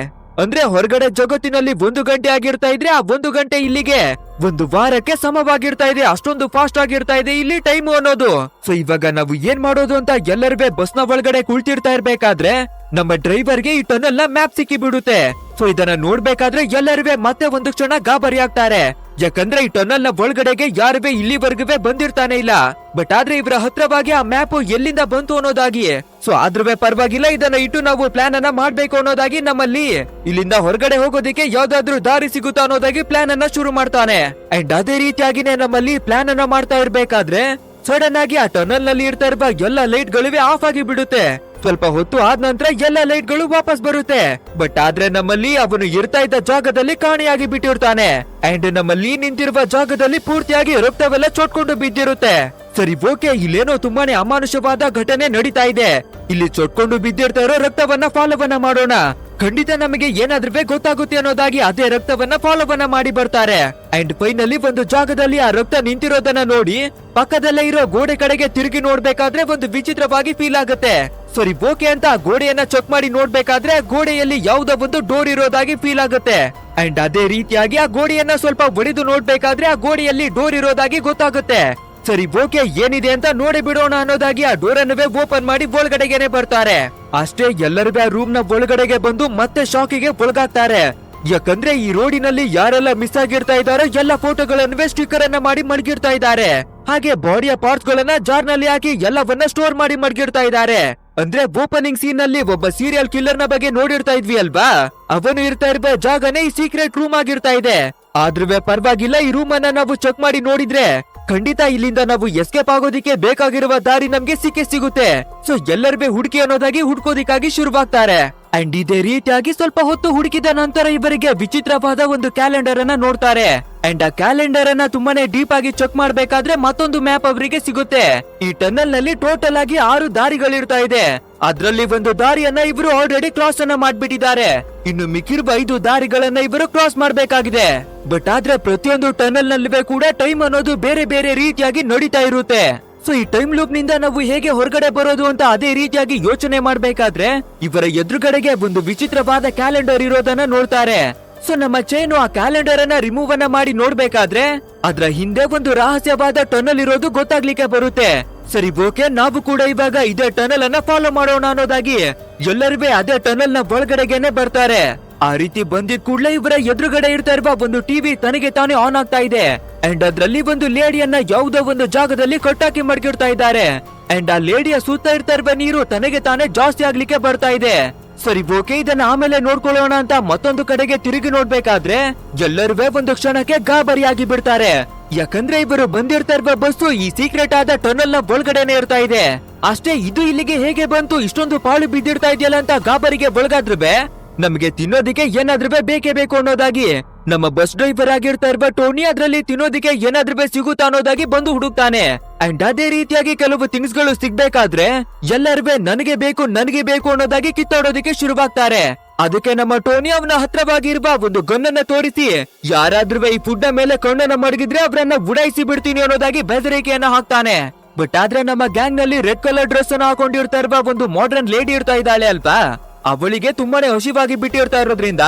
A: ಅಂದ್ರೆ ಹೊರಗಡೆ ಜಗತ್ತಿನಲ್ಲಿ ಒಂದು ಗಂಟೆ ಆಗಿರ್ತಾ ಇದ್ರೆ ಆ ಒಂದು ಗಂಟೆ ಇಲ್ಲಿಗೆ ಒಂದು ವಾರಕ್ಕೆ ಸಮವಾಗಿರ್ತಾ ಇದೆ, ಅಷ್ಟೊಂದು ಫಾಸ್ಟ್ ಆಗಿರ್ತಾ ಇದೆ, ಇಲ್ಲಿ ಟೈಮ್ ಅನ್ನೋದು. ಸೊ ಇವಾಗ ನಾವು ಏನ್ ಮಾಡೋದು ಅಂತ ಎಲ್ಲರೂ ಬಸ್ನ ಒಳಗಡೆ ಕುಳ್ತಿರ್ತಾ ಇರ್ಬೇಕಾದ್ರೆ, ನಮ್ಮ ಡ್ರೈವರ್ಗೆ ಈ ಟನಲ್ನ ಮ್ಯಾಪ್ ಸಿಕ್ಕಿ ಬಿಡುತ್ತೆ ಸೊ ಇದನ್ನ ನೋಡ್ಬೇಕಾದ್ರೆ ಎಲ್ಲರೂ ಮತ್ತೆ ಒಂದು ಕ್ಷಣ ಗಾಬರಿ ಆಗ್ತಾರೆ. ಯಾಕಂದ್ರೆ ಈ ಟನಲ್ನ ಒಳಗಡೆಗೆ ಯಾರುವೆ ಇಲ್ಲಿವರೆಗೂ ಬಂದಿರ್ತಾನೆ ಇಲ್ಲ. ಬಟ್ ಆದ್ರೆ ಇವರ ಹತ್ರವಾಗಿ ಆ ಮ್ಯಾಪ್ ಎಲ್ಲಿಂದ ಬಂತು ಅನ್ನೋದಾಗಿ. ಸೊ ಆದ್ರೂ ಪರವಾಗಿಲ್ಲ, ಇದನ್ನ ಇಟ್ಟು ನಾವು ಪ್ಲಾನ್ ಅನ್ನ ಮಾಡ್ಬೇಕು ಅನ್ನೋದಾಗಿ ನಮ್ಮಲ್ಲಿ ಇಲ್ಲಿಂದ ಹೊರಗಡೆ ಹೋಗೋದಿಕ್ಕೆ ಯಾವ್ದಾದ್ರು ದಾರಿ ಸಿಗುತ್ತಾ ಅನ್ನೋದಾಗಿ ಪ್ಲಾನ್ ಅನ್ನ ಶುರು ಮಾಡ್ತಾನೆ. ಅಂಡ್ ಅದೇ ರೀತಿಯಾಗಿನೇ ನಮ್ಮಲ್ಲಿ ಪ್ಲಾನ್ ಅನ್ನ ಮಾಡ್ತಾ ಇರ್ಬೇಕಾದ್ರೆ ಸಡನ್ ಆಗಿ ಆ ಟನಲ್ನಲ್ಲಿ ಇರ್ತಾ ಇರುವ ಎಲ್ಲ ಲೈಟ್ ಗಳಿವೆ ಆಫ್ ಆಗಿ ಬಿಡುತ್ತೆ. ಸ್ವಲ್ಪ ಹೊತ್ತು ಆದ ನಂತರ ಎಲ್ಲ ಲೈಟ್ಗಳು ವಾಪಸ್ ಬರುತ್ತೆ. ಬಟ್ ಆದ್ರೆ ನಮ್ಮಲ್ಲಿ ಅವನು ಇರ್ತಾ ಇದ್ದ ಜಾಗದಲ್ಲಿ ಕಾಣೆಯಾಗಿ ಬಿಟ್ಟಿರ್ತಾನೆ. ಅಂಡ್ ನಮ್ಮಲ್ಲಿ ನಿಂತಿರುವ ಜಾಗದಲ್ಲಿ ಪೂರ್ತಿಯಾಗಿ ರಕ್ತವೆಲ್ಲ ಚೊಟ್ಕೊಂಡು ಬಿದ್ದಿರುತ್ತೆ. ಸರಿ ಓಕೆ ಇಲ್ಲೇನೋ ತುಂಬಾನೇ ಅಮಾನುಷವಾದ ಘಟನೆ ನಡೀತಾ ಇದೆ. ಇಲ್ಲಿ ಚೊಟ್ಕೊಂಡು ಬಿದ್ದಿರ್ತಾರೋ ರಕ್ತವನ್ನ ಫಾಲೋವನ್ನ ಮಾಡೋಣ. ಖಂಡಿತ ನಮಗೆ ಏನಾದ್ರೂ ಗೊತ್ತಾಗುತ್ತೆ ಅನ್ನೋದಾಗಿ ಅದೇ ರಕ್ತವನ್ನ ಫಾಲೋವನ್ನ ಮಾಡಿ ಬರ್ತಾರೆ. ಅಂಡ್ ಫೈನಲಿ ಒಂದು ಜಾಗದಲ್ಲಿ ಆ ರಕ್ತ ನಿಂತಿರೋದನ್ನ ನೋಡಿ, ಪಕ್ಕದಲ್ಲೇ ಇರೋ ಗೋಡೆ ಕಡೆಗೆ ತಿರುಗಿ ನೋಡ್ಬೇಕಾದ್ರೆ ಒಂದು ವಿಚಿತ್ರವಾಗಿ ಫೀಲ್ ಆಗುತ್ತೆ. ಸರಿ, ಓಕೆ ಅಂತ ಗೋಡೆಯನ್ನ ಚೆಕ್ ಮಾಡಿ ನೋಡ್ಬೇಕಾದ್ರೆ ಗೋಡೆಯಲ್ಲಿ ಯಾವುದೋ ಒಂದು ಡೋರ್ ಇರೋದಾಗಿ ಫೀಲ್ ಆಗುತ್ತೆ. ಅಂಡ್ ಅದೇ ರೀತಿಯಾಗಿ ಆ ಗೋಡೆಯನ್ನ ಸ್ವಲ್ಪ ಒಡೆದು ನೋಡ್ಬೇಕಾದ್ರೆ ಆ ಗೋಡೆಯಲ್ಲಿ ಡೋರ್ ಇರೋದಾಗಿ ಗೊತ್ತಾಗುತ್ತೆ. ಸರಿ ಓಕೆ ಏನಿದೆ ಅಂತ ನೋಡಿ ಬಿಡೋಣ ಅನ್ನೋದಾಗಿ ಆ ಡೋರ್ ಓಪನ್ ಮಾಡಿ ಒಳಗಡೆಗೆನೆ ಬರ್ತಾರೆ. ಅಷ್ಟೇ ಎಲ್ಲರೂ ಆ ರೂಮ್ನ ಒಳಗಡೆಗೆ ಬಂದು ಮತ್ತೆ ಶಾಕಿಗೆ ಒಳಗಾಗ್ತಾರೆ. ಯಾಕಂದ್ರೆ ಈ ರೋಡಿನಲ್ಲಿ ಯಾರೆಲ್ಲ ಮಿಸ್ ಆಗಿರ್ತಾ ಇದಾರೋ ಎಲ್ಲ ಫೋಟೋಗಳನ್ನ ಸ್ಟಿಕ್ಕರ್ ಅನ್ನ ಮಾಡಿ ಮಡಗಿರ್ತಾ ಇದ್ದಾರೆ. ಹಾಗೆ ಬಾಡಿಯ ಪಾರ್ಟ್ಸ್ ಗಳನ್ನ ಜಾರ್ನಲ್ಲಿ ಹಾಕಿ ಎಲ್ಲವನ್ನ ಸ್ಟೋರ್ ಮಾಡಿ ಮಡಗಿರ್ತಾ ಇದ್ದಾರೆ. ಅಂದ್ರೆ ಓಪನಿಂಗ್ ಸೀನ್ನಲ್ಲಿ ಒಬ್ಬ ಸೀರಿಯಲ್ ಕಿಲ್ಲರ್ನ ಬಗ್ಗೆ ನೋಡಿರ್ತಾ ಇದ್ವಿ ಅಲ್ವಾ? ಅವನು ಇರ್ತಾ ಇರುವ ಜಾಗನೇ ಈ ಸೀಕ್ರೆಟ್ ರೂಮ್ ಆಗಿರ್ತಾ ಇದೆ. ಆದ್ರೂ ಪರವಾಗಿಲ್ಲ, ಈ ರೂಮ್ ಅನ್ನ ನಾವು ಚೆಕ್ ಮಾಡಿ ನೋಡಿದ್ರೆ ಖಂಡಿತ ಇಲ್ಲಿಂದ ನಾವು ಎಸ್ಕೇಪ್ ಆಗೋದಿಕ್ಕೆ ಬೇಕಾಗಿರುವ ದಾರಿ ನಮ್ಗೆ ಸಿಕ್ಕೇ ಸಿಗುತ್ತೆ. ಸೊ ಎಲ್ಲರೂ ಹುಡುಕಿ ಅನ್ನೋದಾಗಿ ಹುಡ್ಕೋದಿಕ್ಕಾಗಿ ಶುರುವಾಗ್ತಾರೆ. ಅಂಡ್ ಇದೇ ರೀತಿಯಾಗಿ ಸ್ವಲ್ಪ ಹೊತ್ತು ಹುಡುಕಿದ ನಂತರ ಇವರಿಗೆ ವಿಚಿತ್ರವಾದ ಒಂದು ಕ್ಯಾಲೆಂಡರ್ ಅನ್ನ ನೋಡ್ತಾರೆ. ಅಂಡ್ ಆ ಕ್ಯಾಲೆಂಡರ್ ಅನ್ನ ತುಂಬಾನೇ ಡೀಪ್ ಆಗಿ ಚೆಕ್ ಮಾಡ್ಬೇಕಾದ್ರೆ ಮತ್ತೊಂದು ಮ್ಯಾಪ್ ಅವರಿಗೆ ಸಿಗುತ್ತೆ. ಈ ಟನಲ್ನಲ್ಲಿ ಟೋಟಲ್ ಆಗಿ ಆರು ದಾರಿಗಳಿರ್ತಾ ಇದೆ. ಅದ್ರಲ್ಲಿ ಒಂದು ದಾರಿಯನ್ನ ಇವರು ಆಲ್ರೆಡಿ ಕ್ರಾಸ್ ಅನ್ನ ಮಾಡ್ಬಿಟ್ಟಿದ್ದಾರೆ. ಇನ್ನು ಮಿಕ್ಕಿರುವ ಐದು ದಾರಿಗಳನ್ನ ಇವರು ಕ್ರಾಸ್ ಮಾಡ್ಬೇಕಾಗಿದೆ. ಬಟ್ ಆದ್ರೆ ಪ್ರತಿಯೊಂದು ಟನಲ್ ನಲ್ಲಿವೆ ಕೂಡ ಟೈಮ್ ಅನ್ನೋದು ಬೇರೆ ಬೇರೆ ರೀತಿಯಾಗಿ ನಡೀತಾ ಇರುತ್ತೆ. ಸೊ ಈ ಟೈಮ್ ಲೂಪ್ನಿಂದ ನಾವು ಹೇಗೆ ಹೊರಗಡೆ ಬರೋದು ಅಂತ ಅದೇ ರೀತಿಯಾಗಿ ಯೋಚನೆ ಮಾಡಬೇಕಾದ್ರೆ, ಇವರ ಎದುರುಗಡೆಗೆ ಒಂದು ವಿಚಿತ್ರವಾದ ಕ್ಯಾಲೆಂಡರ್ ಇರೋದನ್ನ ನೋಡ್ತಾರೆ. ಸೊ ನಮ್ಮ ಚೈನು ಆ ಕ್ಯಾಲೆಂಡರ್ ಅನ್ನ ರಿಮೂವ್ ಅನ್ನ ಮಾಡಿ ನೋಡ್ಬೇಕಾದ್ರೆ, ಅದ್ರ ಹಿಂದೆ ಒಂದು ರಹಸ್ಯವಾದ ಟನಲ್ ಇರೋದು ಗೊತ್ತಾಗ್ಲಿಕ್ಕೆ ಬರುತ್ತೆ. ಸರಿ ಓಕೆ ನಾವು ಕೂಡ ಇವಾಗ ಇದೇ ಟನಲ್ ಅನ್ನ ಫಾಲೋ ಮಾಡೋಣ ಅನ್ನೋದಾಗಿ ಎಲ್ಲರೂ ಅದೇ ಟನಲ್ನ ಒಳಗಡೆಗೆನೆ ಬರ್ತಾರೆ. ಆ ರೀತಿ ಬಂದಿದ್ ಕೂಡಲೇ ಇವರ ಎದುರುಗಡೆ ಇರ್ತಾ ಇರುವ ಒಂದು ಟಿವಿ ತನಗೆ ತಾನೇ ಆನ್ ಆಗ್ತಾ ಇದೆ. ಅಂಡ್ ಅದ್ರಲ್ಲಿ ಒಂದು ಲೇಡಿಯನ್ನ ಯಾವುದೋ ಒಂದು ಜಾಗದಲ್ಲಿ ಕಟ್ಟಾಕಿ ಮಡ್ಗಿರ್ತಾ ಇದ್ದಾರೆ. ಅಂಡ್ ಆ ಲೇಡಿಯ ಸುತ್ತ ಇರ್ತಾ ಇರುವ ನೀರು ತನಗೆ ತಾನೇ ಜಾಸ್ತಿ ಆಗ್ಲಿಕ್ಕೆ ಬರ್ತಾ ಇದೆ. ಸರಿ ಓಕೆ ಇದನ್ನ ಆಮೇಲೆ ನೋಡ್ಕೊಳ್ಳೋಣ ಅಂತ ಮತ್ತೊಂದು ಕಡೆಗೆ ತಿರುಗಿ ನೋಡ್ಬೇಕಾದ್ರೆ ಎಲ್ಲರೂ ಒಂದು ಕ್ಷಣಕ್ಕೆ ಗಾಬರಿಯಾಗಿ ಬಿಡ್ತಾರೆ. ಯಾಕಂದ್ರೆ ಇವರು ಬಂದಿರ್ತಾ ಇರುವ ಬಸ್ಸು ಈ ಸೀಕ್ರೆಟ್ ಆದ ಟನಲ್ನ ಒಳಗಡೆನೆ ಇರ್ತಾ ಇದೆ. ಅಷ್ಟೇ, ಇದು ಇಲ್ಲಿಗೆ ಹೇಗೆ ಬಂತು, ಇಷ್ಟೊಂದು ಪಾಳು ಬಿದ್ದಿರ್ತಾ ಇದೆಯಲ್ಲ ಅಂತ ಗಾಬರಿಗೆ ಒಳಗಾದ್ರುವೆ ನಮಗೆ ತಿನ್ನೋದಿಕ್ಕೆ ಏನಾದ್ರೂ ಬೇಕೇ ಬೇಕು ಅನ್ನೋದಾಗಿ. ನಮ್ಮ ಬಸ್ ಡ್ರೈವರ್ ಆಗಿರ್ತಾ ಇರುವ ಟೋನಿ ಅದರಲ್ಲಿ ತಿನ್ನೋದಿಕ್ಕೆ ಏನಾದ್ರೂ ಸಿಗುತ್ತಾ ಅನ್ನೋದಾಗಿ ಬಂದು ಹುಡುಕ್ತಾನೆ. ಅಂಡ್ ಅದೇ ರೀತಿಯಾಗಿ ಕೆಲವು ಥಿಂಗ್ಸ್ಗಳು ಸಿಗ್ಬೇಕಾದ್ರೆ ಎಲ್ಲರೂ ನನಗೆ ಬೇಕು ನನಗೆ ಬೇಕು ಅನ್ನೋದಾಗಿ ಕಿತ್ತಾಡೋದಿಕ್ಕೆ ಶುರುವಾಗ್ತಾರೆ. ಅದಕ್ಕೆ ನಮ್ಮ ಟೋನಿ ಅವನ ಹತ್ರವಾಗಿರುವ ಒಂದು ಗನ್ನನ್ನ ತೋರಿಸಿ, ಯಾರಾದ್ರೂ ಈ ಫುಡ್ ಮೇಲೆ ಕಣ್ಣನ್ನ ಮಡಗಿದ್ರೆ ಅವರನ್ನ ಉಡಾಯಿಸಿ ಬಿಡ್ತೀನಿ ಅನ್ನೋದಾಗಿ ಬೆದರಿಕೆಯನ್ನ ಹಾಕ್ತಾನೆ. ಬಟ್ ಆದ್ರೆ ನಮ್ಮ ಗ್ಯಾಂಗ್ನಲ್ಲಿ ರೆಡ್ ಕಲರ್ ಡ್ರೆಸ್ ಅನ್ನ ಹಾಕೊಂಡಿರ್ತಾ ಇರುವ ಒಂದು ಮಾಡರ್ನ್ ಲೇಡಿ ಇರ್ತಾ ಇದ್ದಾಳೆ ಅಲ್ವಾ? ಅವಳಿಗೆ ತುಂಬಾನೇ ಹಸಿವಾಗಿ ಬಿಟ್ಟಿರ್ತಾ ಇರೋದ್ರಿಂದ